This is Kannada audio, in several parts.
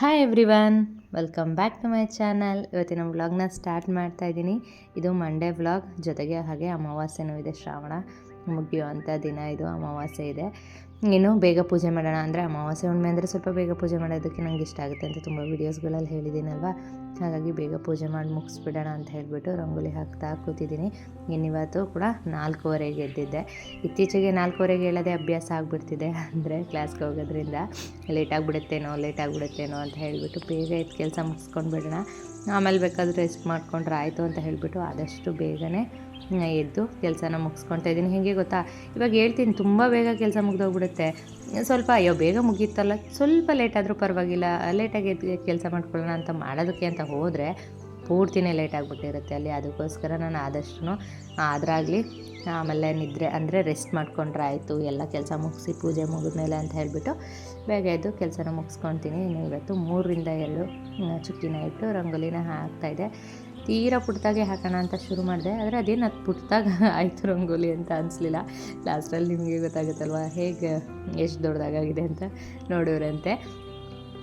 Hi everyone welcome back to my channel ಇವತ್ತಿನ ವ್ಲಾಗ್ನ ಸ್ಟಾರ್ಟ್ ಮಾಡ್ತಾ ಇದ್ದೀನಿ. ಇದು ಮಂಡೇ ವ್ಲಾಗ್ ಜೊತೆಗೆ ಹಾಗೆ ಅಮಾವಾಸ್ಯೆನೂ ಇದೆ ಶ್ರಾವಣ. ಮುಗಿಯುವಂಥ ದಿನ ಇದು, ಅಮಾವಾಸ್ಯೆ ಇದೆ. ಇನ್ನು ಬೇಗ ಪೂಜೆ ಮಾಡೋಣ ಅಂದರೆ ಅಮಾವಾಸ್ಯೆ ಹುಣ್ಣಿಮೆ ಅಂದರೆ ಸ್ವಲ್ಪ ಬೇಗ ಪೂಜೆ ಮಾಡೋದಕ್ಕೆ ನಂಗೆ ಇಷ್ಟ ಆಗುತ್ತೆ ಅಂತ ತುಂಬ ವೀಡಿಯೋಸ್ಗಳಲ್ಲಿ ಹೇಳಿದ್ದೀನಲ್ವ. ಹಾಗಾಗಿ ಬೇಗ ಪೂಜೆ ಮಾಡಿ ಮುಗಿಸ್ಬಿಡೋಣ ಅಂತ ಹೇಳಿಬಿಟ್ಟು ರಂಗೋಲಿ ಹಾಕ್ತಾ ಕೂತಿದ್ದೀನಿ. ಇನ್ನಿವತ್ತು ಕೂಡ ನಾಲ್ಕೂವರೆಗೆ ಎದ್ದಿದ್ದೆ ಇತ್ತೀಚೆಗೆ ನಾಲ್ಕೂವರೆಗೆ ಹೇಳೋದೇ ಅಭ್ಯಾಸ ಆಗಿಬಿಡ್ತಿದೆ ಅಂದರೆ ಕ್ಲಾಸ್ಗೆ ಹೋಗೋದ್ರಿಂದ. ಲೇಟ್ ಆಗಿಬಿಡುತ್ತೇನೋ ಲೇಟ್ ಆಗಿಬಿಡುತ್ತೇನೋ ಅಂತ ಹೇಳಿಬಿಟ್ಟು ಬೇಗ ಎದ್ದು ಕೆಲಸ ಮುಗಿಸ್ಕೊಂಡು ಬಿಡೋಣ ಆಮೇಲೆ ಬೇಕಾದರೂ ರೆಸ್ಟ್ ಮಾಡ್ಕೊಂಡ್ರೆ ಆಯಿತು ಅಂತ ಹೇಳಿಬಿಟ್ಟು ಆದಷ್ಟು ಬೇಗನೆ ಎದ್ದು ಕೆಲಸನ ಮುಗಿಸ್ಕೊತಾ ಇದ್ದೀನಿ. ಹೇಗೆ ಗೊತ್ತಾ? ಇವಾಗ ಹೇಳ್ತೀನಿ, ತುಂಬ ಬೇಗ ಕೆಲಸ ಮುಗ್ದೋಗ್ಬಿಡುತ್ತೆ. ಸ್ವಲ್ಪ, ಅಯ್ಯೋ, ಬೇಗ ಮುಗಿಯುತ್ತಲ್ಲ ಸ್ವಲ್ಪ ಲೇಟ್ ಆದರೂ ಪರವಾಗಿಲ್ಲ ಲೇಟಾಗಿ ಕೆಲಸ ಮಾಡ್ಕೊಳ್ಳೋಣ ಅಂತ ಮಾಡೋದಕ್ಕೆ ಅಂತ ಹೋದರೆ ಪೂರ್ತಿನೇ ಲೇಟ್ ಆಗಿಬಿಟ್ಟಿರುತ್ತೆ ಅಲ್ಲಿ. ಅದಕ್ಕೋಸ್ಕರ ನಾನು ಆದಷ್ಟು ಆದ್ರಾಗಲಿ, ಆಮೇಲೆ ನಿದ್ರೆ ಅಂದರೆ ರೆಸ್ಟ್ ಮಾಡ್ಕೊಂಡ್ರೆ ಆಯಿತು, ಎಲ್ಲ ಕೆಲಸ ಮುಗಿಸಿ ಪೂಜೆ ಮುಗಿದ ಮೇಲೆ ಅಂತ ಹೇಳಿಬಿಟ್ಟು ಬೇಗ ಎದ್ದು ಕೆಲಸನ ಮುಗಿಸ್ಕೊತೀನಿ. ಇವತ್ತು ಮೂರರಿಂದ ಎರಡು ಚುಕ್ಕಿನ ಇಟ್ಟು ರಂಗೋಲಿನ ಹಾಕ್ತಾಯಿದ್ದೆ ತೀರಾ ಪುಟ್ದಾಗೆ ಹಾಕೋಣ ಅಂತ ಶುರು ಮಾಡಿದೆ. ಆದರೆ ಅದೇನು ಅದು ಪುಟ್ದಾಗ ಆಯಿತು ರಂಗೋಲಿ ಅಂತ ಅನಿಸ್ಲಿಲ್ಲ. ಲಾಸ್ಟಲ್ಲಿ ನಿಮಗೆ ಗೊತ್ತಾಗುತ್ತಲ್ವ? ಹೇಗೆ, ಎಷ್ಟು ದೊಡ್ಡದಾಗಿದೆ ಅಂತ ನೋಡೋರಂತೆ.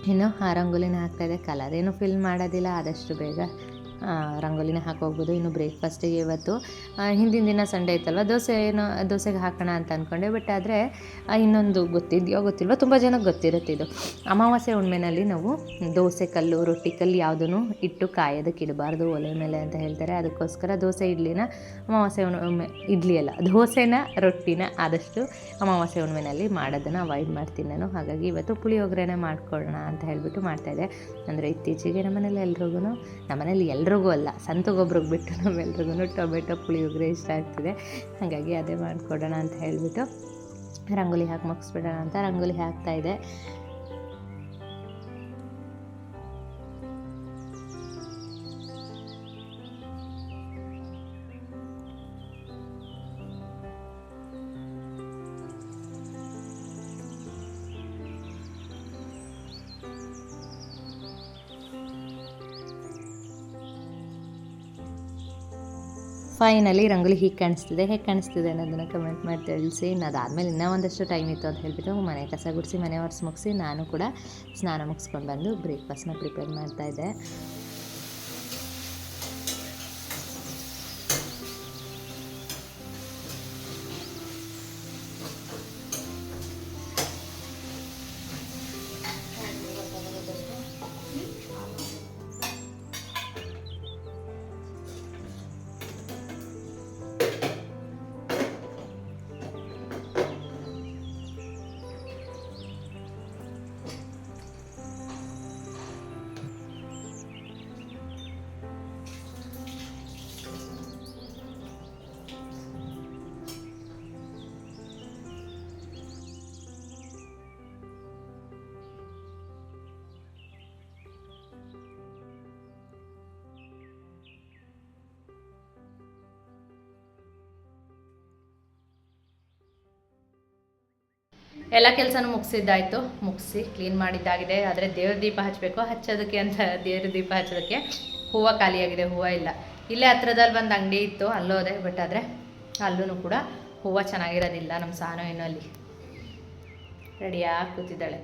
ಇನ್ನು ಆ ರಂಗೋಲಿನ ಹಾಕ್ತಾಯಿದೆ ಕಲರ್ ಏನು ಫಿಲ್ ಮಾಡೋದಿಲ್ಲ. ಆದಷ್ಟು ಬೇಗ ರಂಗೋಲಿನ ಹಾಕೋಗ್ಬೋದು ಇನ್ನು ಬ್ರೇಕ್ಫಾಸ್ಟಿಗೆ ಇವತ್ತು ಹಿಂದಿನ ದಿನ ಸಂಡೇ ಇತ್ತಲ್ವ? ದೋಸೆ ಏನು, ದೋಸೆಗೆ ಹಾಕೋಣ ಅಂತ ಅಂದ್ಕೊಂಡೆ ಬಟ್ ಆದರೆ ಇನ್ನೊಂದು ಗೊತ್ತಿದೆಯೋ ಗೊತ್ತಿಲ್ವ, ತುಂಬ ಜನಕ್ಕೆ ಗೊತ್ತಿರುತ್ತೆ ಇದು. ಅಮಾವಾಸ್ಯೆ ಹುಣ್ಮೆನಲ್ಲಿ ನಾವು ದೋಸೆ ಕಲ್ಲು, ರೊಟ್ಟಿ ಕಲ್ಲು ಯಾವುದೂ ಇಟ್ಟು ಕಾಯೋದಕ್ಕೆ ಇಡಬಾರ್ದು, ಒಲೆ ಮೇಲೆ ಅಂತ ಹೇಳ್ತಾರೆ. ಅದಕ್ಕೋಸ್ಕರ ದೋಸೆ ಇಡ್ಲಿನ ಅಮಾವಾಸ್ಯೆ ಹುಣ್ಮೆ ಇಡ್ಲಿ ಅಲ್ಲ, ದೋಸೆನ, ರೊಟ್ಟಿನ ಆದಷ್ಟು ಅಮಾವಾಸ್ಯೆ ಹುಣ್ಮೆನಲ್ಲಿ ಮಾಡೋದನ್ನು ಅವಾಯ್ಡ್ ಮಾಡ್ತೀನಿ ನಾನು. ಹಾಗಾಗಿ ಇವತ್ತು ಪುಳಿಯೋಗರೆನೇ ಮಾಡ್ಕೊಳ್ಳೋಣ ಅಂತ ಹೇಳಿಬಿಟ್ಟು ಮಾಡ್ತಾಯಿದ್ದೆ ಅಂದರೆ ಇತ್ತೀಚೆಗೆ ನಮ್ಮನೇಲಿ ಎಲ್ರಿಗೂ, ನಮ್ಮನೇಲಿ ಎಲ್ರಿಗೂ ಅಲ್ಲ ಸಂತಗೊಬ್ರಿಗೆ ಬಿಟ್ಟು ನಮ್ಮೆಲ್ರಿಗೂ ಟೊಮೆಟೊ ಪುಳಿಯೋಗರೆ ಇಷ್ಟ ಆಗ್ತಿದೆ. ಹಾಗಾಗಿ ಅದೇ ಮಾಡಿಕೊಡೋಣ ಅಂತ ಹೇಳಿಬಿಟ್ಟು, ರಂಗೋಲಿ ಹಾಕಿ ಮುಗಿಸ್ಬಿಡೋಣ ಅಂತ ರಂಗೋಲಿ ಹಾಕ್ತಾಯಿದ್ದೆ ಫೈನಲಿ ರಂಗೋಲಿ ಹೀಗೆ ಕಾಣಿಸ್ತಿದೆ, ಹೇಗೆ ಕಾಣಿಸ್ತಿದೆ ಅನ್ನೋದನ್ನು ಕಮೆಂಟ್ ಮಾಡಿ ತಿಳಿಸಿ. ಅದಾದಮೇಲೆ ಇನ್ನೂ ಒಂದಷ್ಟು ಟೈಮ್ ಇತ್ತು ಅಂತ ಹೇಳಿಬಿಟ್ಟು ಮನೆ ಕಸ ಗುಡಿಸಿ, ಮನೆ ಒರೆಸಿ ಮುಗಿಸಿ ನಾನು ಕೂಡ ಸ್ನಾನ ಮುಗಿಸ್ಕೊಂಡು ಬಂದು ಬ್ರೇಕ್ಫಾಸ್ಟ್ನ ಪ್ರಿಪೇರ್ ಮಾಡ್ತಾಯಿದ್ದೆ ಎಲ್ಲ ಕೆಲಸನೂ ಮುಗಿಸಿದ್ದಾಯಿತು. ಮುಗಿಸಿ ಕ್ಲೀನ್ ಮಾಡಿದ್ದಾಗಿದೆ. ಆದರೆ ದೇವ್ರ ದೀಪ ಹಚ್ಚಬೇಕು ಹಚ್ಚೋದಕ್ಕೆ ಅಂತ ದೇವ್ರ ದೀಪ ಹಚ್ಚೋದಕ್ಕೆ ಹೂವು ಖಾಲಿಯಾಗಿದೆ. ಹೂವು ಇಲ್ಲ. ಇಲ್ಲೇ ಹತ್ರದಲ್ಲಿ ಬಂದು ಅಂಗಡಿ ಇತ್ತು. ಅಲ್ಲೋದೆ ಬಟ್ ಆದರೆ ಅಲ್ಲೂ ಕೂಡ ಹೂವು ಚೆನ್ನಾಗಿರೋದಿಲ್ಲ ನಮ್ಮ ಸಾನು ಏನೋ ಅಲ್ಲಿ. ರೆಡಿಯಾಗಿ ಕೂತಿದ್ದಾಳೆ.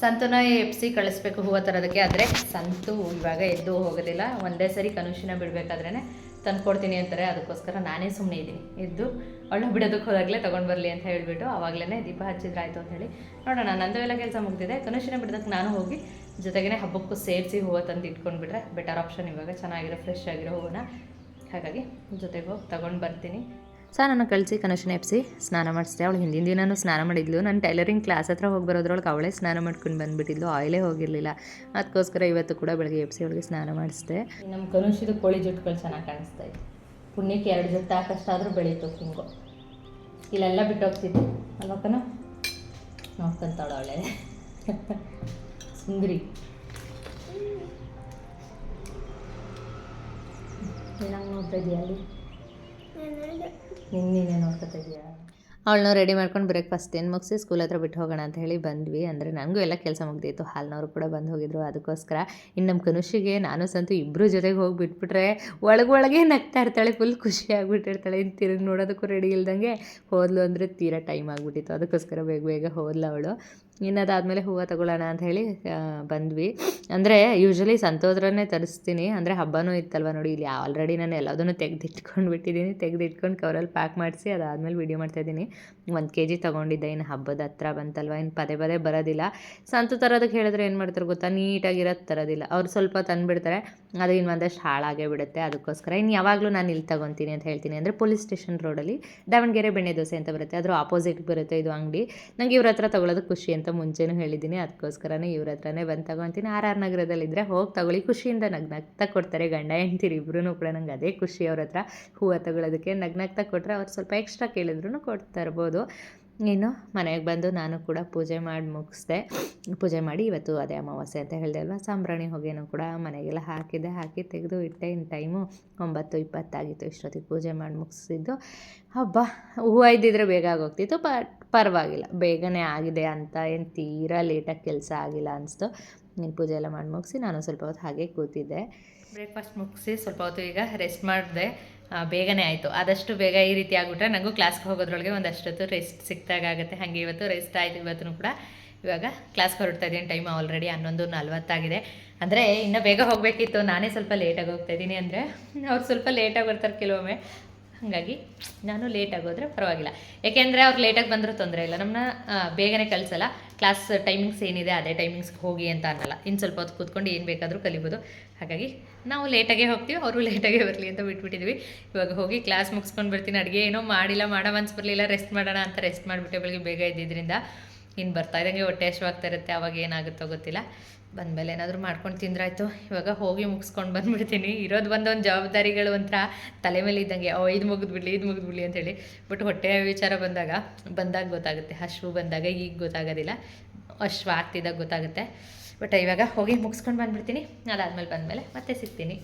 ಸಂತನ ಎಪ್ಸಿ ಕಳಿಸ್ಬೇಕು ಹೂವು ತರೋದಕ್ಕೆ. ಆದರೆ ಸಂತು ಇವಾಗ ಎದ್ದು ಹೋಗೋದಿಲ್ಲ. ಒಂದೇ ಸರಿ ಕನುಷಿನ ಬಿಡಬೇಕಾದ್ರೇ ತಂದ್ಕೊಡ್ತೀನಿ ಅಂತಾರೆ. ಅದಕ್ಕೋಸ್ಕರ ನಾನೇ ಸುಮ್ಮನೆ ಇದ್ದೀನಿ. ಇದ್ದು ಅವಳು ಬಿಡೋದಕ್ಕೆ ಹೋದಾಗಲೇ ತೊಗೊಂಡು ಬರಲಿ ಅಂತ ಹೇಳಿಬಿಟ್ಟು ಆವಾಗಲೇ ದೀಪ ಹಚ್ಚಿದ್ರಾಯ್ತು ಅಂತ ಹೇಳಿ. ನೋಡೋಣ, ನಂದು ಎಲ್ಲ ಕೆಲಸ ಮುಗ್ದಿದೆ. ಕನುಷಿನ ಬಿಡೋದಕ್ಕೆ ನಾನು ಹೋಗಿ ಜೊತೆಗೇ ಹಬ್ಬಕ್ಕೂ ಸೇರಿಸಿ ಹೂವು ತಂದು ಇಟ್ಕೊಂಡ್ಬಿಟ್ರೆ ಬೆಟರ್ ಆಪ್ಷನ್ ಇವಾಗ. ಚೆನ್ನಾಗಿರೋ ಫ್ರೆಶ್ ಆಗಿರೋ ಹೂವನ್ನ. ಹಾಗಾಗಿ ಜೊತೆಗೆ ಹೋಗಿ ತೊಗೊಂಡು ಬರ್ತೀನಿ. ಸ್ನಾನನ ಕಳಿಸಿ ಕನಶನ ಎಪ್ಸಿ ಸ್ನಾನ ಮಾಡಿಸಿದೆ. ಅವಳು ಹಿಂದಿನ ದಿನನೂ ಸ್ನಾನ ಮಾಡಿದ್ಲು. ನಾನು ಟೈಲರಿಂಗ್ ಕ್ಲಾಸ್ ಹತ್ರ ಹೋಗಿ ಬರೋದ್ರೊಳಗೆ ಅವಳೇ ಸ್ನಾನ ಮಾಡ್ಕೊಂಡು ಬಂದುಬಿಟ್ಟಿದ್ಲು. ಆಯಿಲೇ ಹೋಗಿರಲಿಲ್ಲ. ಅದಕ್ಕೋಸ್ಕರ ಇವತ್ತು ಕೂಡ ಬೆಳಗ್ಗೆ ಎಪ್ಸಿ ಅವಳಿಗೆ ಸ್ನಾನ ಮಾಡಿಸಿದೆ. ನಮ್ಮ ಕನುಷಿದು ಕೋಳಿ ಜುಟ್ಟುಗಳು ಚೆನ್ನಾಗಿ ಕಾಣಿಸ್ತಾ ಇತ್ತು ಪುಣ್ಯಕ್ಕೆ ಎರಡು ಜುಟ್ಟು ಹಾಕಷ್ಟಾದರೂ ಬೆಳೀತು ಹಿಂಗು ಇಲ್ಲೆಲ್ಲ ಬಿಟ್ಟು ಹೋಗ್ತಿತ್ತು ಅಲ್ವಕ್ಕನ? ಕನು ನೋಡ್ಕೊಂತಾಳ ಅವಳೆ. ಸುಂದರಿ. ಏನಂಗೆ ನೋಡ್ತಾ ಇದೆಯಾ ಅಲ್ಲಿ? ನಿನ್ನೆ ನೋಡ್ಕೊತಾ ಅವಳನ್ನ ರೆಡಿ ಮಾಡ್ಕೊಂಡು ಬ್ರೇಕ್ಫಾಸ್ಟ್ ಏನು ಮುಗಿಸಿ ಸ್ಕೂಲ್ ಹತ್ರ ಬಿಟ್ಟು ಹೋಗೋಣ ಅಂತ ಹೇಳಿ ಬಂದ್ವಿ. ಅಂದರೆ ನನಗೂ ಎಲ್ಲ ಕೆಲಸ ಮುಗ್ದಿತ್ತು. ಹಾಲ್ನವರು ಕೂಡ ಬಂದು ಹೋಗಿದ್ರು. ಅದಕ್ಕೋಸ್ಕರ ಇನ್ನು ನಮ್ಮ ಕನುಷಿಗೆ ನಾನು ಸಂತು ಇಬ್ಬರು ಜೊತೆಗೆ ಹೋಗಿ ಬಿಟ್ಬಿಟ್ರೆ ಒಳಗೊಳಗೆ ನಗ್ತಾ ಇರ್ತಾಳೆ ಫುಲ್ ಖುಷಿ ಆಗಿಬಿಟ್ಟಿರ್ತಾಳೆ. ಇನ್ನು ತಿರುಗಿ ನೋಡೋದಕ್ಕೂ ರೆಡಿ ಇಲ್ದಂಗೆ ಹೋದ್ಲು ಅಂದರೆ ತೀರಾ ಟೈಮ್ ಆಗಿಬಿಟ್ಟಿತ್ತು. ಅದಕ್ಕೋಸ್ಕರ ಬೇಗ ಬೇಗ ಹೋದ್ಲು ಅವಳು. ಇನ್ನು ಅದಾದಮೇಲೆ ಹೂವು ತಗೊಳ್ಳೋಣ ಅಂತ ಹೇಳಿ ಬಂದ್ವಿ. ಅಂದರೆ ಯೂಶ್ವಲಿ ಸಂತೋದ್ರನ್ನೇ ತರಿಸ್ತೀನಿ. ಅಂದರೆ ಹಬ್ಬನೂ ಇತ್ತಲ್ವ ನೋಡಿ, ಇಲ್ಲಿ ಆಲ್ರೆಡಿ ನಾನು ಎಲ್ಲದನ್ನು ತೆಗೆದಿಟ್ಕೊಂಡು ಬಿಟ್ಟಿದ್ದೀನಿ. ತೆಗೆದಿಟ್ಕೊಂಡು ಕವರಲ್ಲಿ ಪ್ಯಾಕ್ ಮಾಡಿಸಿ ಅದಾದಮೇಲೆ ವೀಡಿಯೋ ಮಾಡ್ತಾಯಿದ್ದೀನಿ ಒಂದು ಕೆ ಜಿ ತೊಗೊಂಡಿದ್ದೆ. ಇನ್ನು ಹಬ್ಬದ ಹತ್ರ ಬಂತಲ್ವ? ಇನ್ನು ಪದೇ ಪದೇ ಬರೋದಿಲ್ಲ. ಸಂತು ತರೋದಕ್ಕೆ ಹೇಳಿದ್ರೆ ಏನು ಮಾಡ್ತಾರೆ ಗೊತ್ತಾ? ನೀಟಾಗಿರೋದು ತರೋದಿಲ್ಲ. ಅವ್ರು ಸ್ವಲ್ಪ ತಂದುಬಿಡ್ತಾರೆ. ಅದು ಇನ್ನು ಒಂದಷ್ಟು ಹಾಳಾಗೇ ಬಿಡುತ್ತೆ. ಅದಕ್ಕೋಸ್ಕರ ಇನ್ನು ಯಾವಾಗಲೂ ನಾನು ಇಲ್ಲಿ ತಗೊತೀನಿ ಅಂತ ಹೇಳ್ತೀನಿ. ಅಂದರೆ ಪೊಲೀಸ್ ಸ್ಟೇಷನ್ ರೋಡಲ್ಲಿ ದಾವಣಗೆರೆ ಬೆಣ್ಣೆ ದೋಸೆ ಅಂತ ಬರುತ್ತೆ. ಅದರ ಆಪೋಸಿಟ್ ಬರುತ್ತೆ ಇದು ಅಂಗಡಿ. ನಂಗೆ ಇವ್ರ ಹತ್ರ ತೊಗೊಳೋದು ಖುಷಿ ಅಂತ ಮುಂಚೆನೂ ಹೇಳಿದ್ದೀನಿ. ಅದಕ್ಕೋಸ್ಕರನೇ ಇವ್ರ ಹತ್ರನೇ ಬಂದು ತಗೊತೀನಿ. ಆರ್ ಆರ್ ನಗರದಲ್ಲಿದ್ದರೆ ಹೋಗಿ ತಗೊಳ್ಳಿ. ಖುಷಿಯಿಂದ ನಗ್ನಗ್ತಾ ಕೊಡ್ತಾರೆ. ಗಂಡ, ಹೆಂಡ್ತೀರಿ ಇಬ್ಬರೂ ಕೂಡ ನಂಗೆ ಅದೇ ಖುಷಿ ಅವ್ರ ಹತ್ರ. ಹೂವು ತಗೊಳ್ಳೋದಕ್ಕೆ ನಗ್ನಗ್ತಾ ಕೊಟ್ಟರೆ ಅವ್ರು ಸ್ವಲ್ಪ ಎಕ್ಸ್ಟ್ರಾ ಕೇಳಿದ್ರು ಕೊಡ್ತಾ ಇರ್ಬೋದು ಇನ್ನು ಮನೆಗೆ ಬಂದು ನಾನು ಕೂಡ ಪೂಜೆ ಮಾಡಿ ಮುಗಿಸ್ದೆ. ಪೂಜೆ ಮಾಡಿ ಇವತ್ತು ಅದೇ ಅಮಾವಾಸ್ಯೆ ಅಂತ ಹೇಳಿದೆ ಅಲ್ವಾ? ಸಾಂಬ್ರಾಣಿ ಹೊಗೆನೂ ಕೂಡ ಮನೆಗೆಲ್ಲ ಹಾಕಿದ್ದೆ. ಹಾಕಿ ತೆಗೆದು ಇಟ್ಟೆ. ಇನ್ನು ಟೈಮು ಒಂಬತ್ತು ಇಪ್ಪತ್ತಾಗಿತ್ತು. ಇಷ್ಟೊತ್ತಿಗೆ ಪೂಜೆ ಮಾಡಿ ಮುಗಿಸಿದ್ದು. ಹಬ್ಬ. ಹೂವು ಇದ್ದಿದ್ರೆ ಬೇಗ ಆಗೋಗ್ತಿತ್ತು. ಬಟ್ ಪರವಾಗಿಲ್ಲ. ಬೇಗನೆ ಆಗಿದೆ ಅಂತ ಏನು ತೀರಾ ಲೇಟಾಗಿ ಕೆಲಸ ಆಗಿಲ್ಲ ಅನಿಸ್ತು. ನೀನು ಪೂಜೆ ಎಲ್ಲ ಮಾಡಿ ಮುಗಿಸಿ, ನಾನು ಸ್ವಲ್ಪ ಹೊತ್ತು ಹಾಗೆ ಕೂತಿದ್ದೆ. ಬ್ರೇಕ್ಫಾಸ್ಟ್ ಮುಗಿಸಿ ಸ್ವಲ್ಪ ಹೊತ್ತು ಈಗ ರೆಸ್ಟ್ ಮಾಡಿದೆ. ಬೇಗನೆ ಆಯಿತು. ಆದಷ್ಟು ಬೇಗ ಈ ರೀತಿ ಆಗಿಬಿಟ್ರೆ ನನಗೂ ಕ್ಲಾಸ್ಗೆ ಹೋಗೋದ್ರೊಳಗೆ ಒಂದಷ್ಟೊತ್ತು ರೆಸ್ಟ್ ಸಿಕ್ತಾಗುತ್ತೆ ಹಾಗೆ ಇವತ್ತು ರೆಸ್ಟ್ ಆಯಿತು ಇವತ್ತು ಕೂಡ. ಇವಾಗ ಕ್ಲಾಸ್ಗೆ ಹೊರಡ್ತಾ ಇದ್ದೀನಿ. ಟೈಮ್ ಆಲ್ರೆಡಿ ಹನ್ನೊಂದು ನಲ್ವತ್ತಾಗಿದೆ ಅಂದರೆ ಇನ್ನೂ ಬೇಗ ಹೋಗಬೇಕಿತ್ತು. ನಾನೇ ಸ್ವಲ್ಪ ಲೇಟಾಗಿ ಹೋಗ್ತಾ ಇದ್ದೀನಿ ಅಂದರೆ ಅವ್ರು ಸ್ವಲ್ಪ ಲೇಟಾಗಿ ಬರ್ತಾರೆ ಕೆಲವೊಮ್ಮೆ. ಹಾಗಾಗಿ ನಾನು ಲೇಟಾಗಿ ಹೋದರೆ ಪರವಾಗಿಲ್ಲ. ಯಾಕೆಂದರೆ ಅವ್ರು ಲೇಟಾಗಿ ಬಂದರೂ ತೊಂದರೆ ಇಲ್ಲ. ನಮ್ಮನ್ನ ಬೇಗನೆ ಕಳಿಸಲ್ಲ. ಕ್ಲಾಸ್ ಟೈಮಿಂಗ್ಸ್ ಏನಿದೆ ಅದೇ ಟೈಮಿಂಗ್ಸ್ಗೆ ಹೋಗಿ ಅಂತ ಅನ್ನಲ್ಲ. ಇನ್ನು ಸ್ವಲ್ಪ ಹೊತ್ತು ಕೂತ್ಕೊಂಡು ಏನು ಬೇಕಾದರೂ ಕಲಿಬೋದು. ಹಾಗಾಗಿ ನಾವು ಲೇಟಾಗೇ ಹೋಗ್ತೀವಿ, ಅವರು ಲೇಟಾಗೇ ಬರಲಿ ಅಂತ ಬಿಟ್ಬಿಟ್ಟಿದ್ವಿ. ಇವಾಗ ಹೋಗಿ ಕ್ಲಾಸ್ ಮುಗಿಸ್ಕೊಂಡು ಬರ್ತೀನಿ. ಅಡುಗೆ ಏನೋ ಮಾಡಿಲ್ಲ, ಮಾಡೋ, ಮನ್ಸು ಬರಲಿಲ್ಲ ರೆಸ್ಟ್ ಮಾಡೋಣ ಅಂತ ರೆಸ್ಟ್ ಮಾಡಿಬಿಟ್ಟೆ ಬೆಳಗ್ಗೆ ಬೇಗ ಇದ್ದಿದ್ದರಿಂದ ಇನ್ನು ಬರ್ತಾ ಇದ್ದಂಗೆ ಹೊಟ್ಟೆ ಹಶ್ವಾಗ್ತಾ ಇರುತ್ತೆ. ಅವಾಗ ಏನಾಗುತ್ತೋ ಗೊತ್ತಿಲ್ಲ. ಬಂದಮೇಲೆ ಏನಾದರೂ ಮಾಡ್ಕೊಂಡು ತಿಂದ್ರಾಯ್ತು. ಇವಾಗ ಹೋಗಿ ಮುಗಿಸ್ಕೊಂಡು ಬಂದ್ಬಿಡ್ತೀನಿ. ಇರೋದು ಒಂದೊಂದು ಜವಾಬ್ದಾರಿಗಳು ಒಂಥರ ತಲೆ ಮೇಲೆ ಇದ್ದಂಗೆ ಓ ಇದು ಮುಗಿದ್ಬಿಡ್ಲಿ ಇದು ಮುಗಿದ್ಬಿಡ್ಲಿ ಅಂತೇಳಿ ಬಟ್ ಹೊಟ್ಟೆ ವಿಚಾರ ಬಂದಾಗ ಬಂದಾಗ ಗೊತ್ತಾಗುತ್ತೆ. ಹಶ್ವು ಬಂದಾಗ ಈಗ ಗೊತ್ತಾಗೋದಿಲ್ಲ. ಅಶ್ವ ಆಗ್ತಿದ್ದಾಗ ಗೊತ್ತಾಗುತ್ತೆ. ಬಟ್ ಇವಾಗ ಹೋಗಿ ಮುಗಿಸ್ಕೊಂಡು ಬಂದ್ಬಿಡ್ತೀನಿ. ಅದಾದಮೇಲೆ ಬಂದಮೇಲೆ ಮತ್ತೆ ಸಿಗ್ತೀನಿ.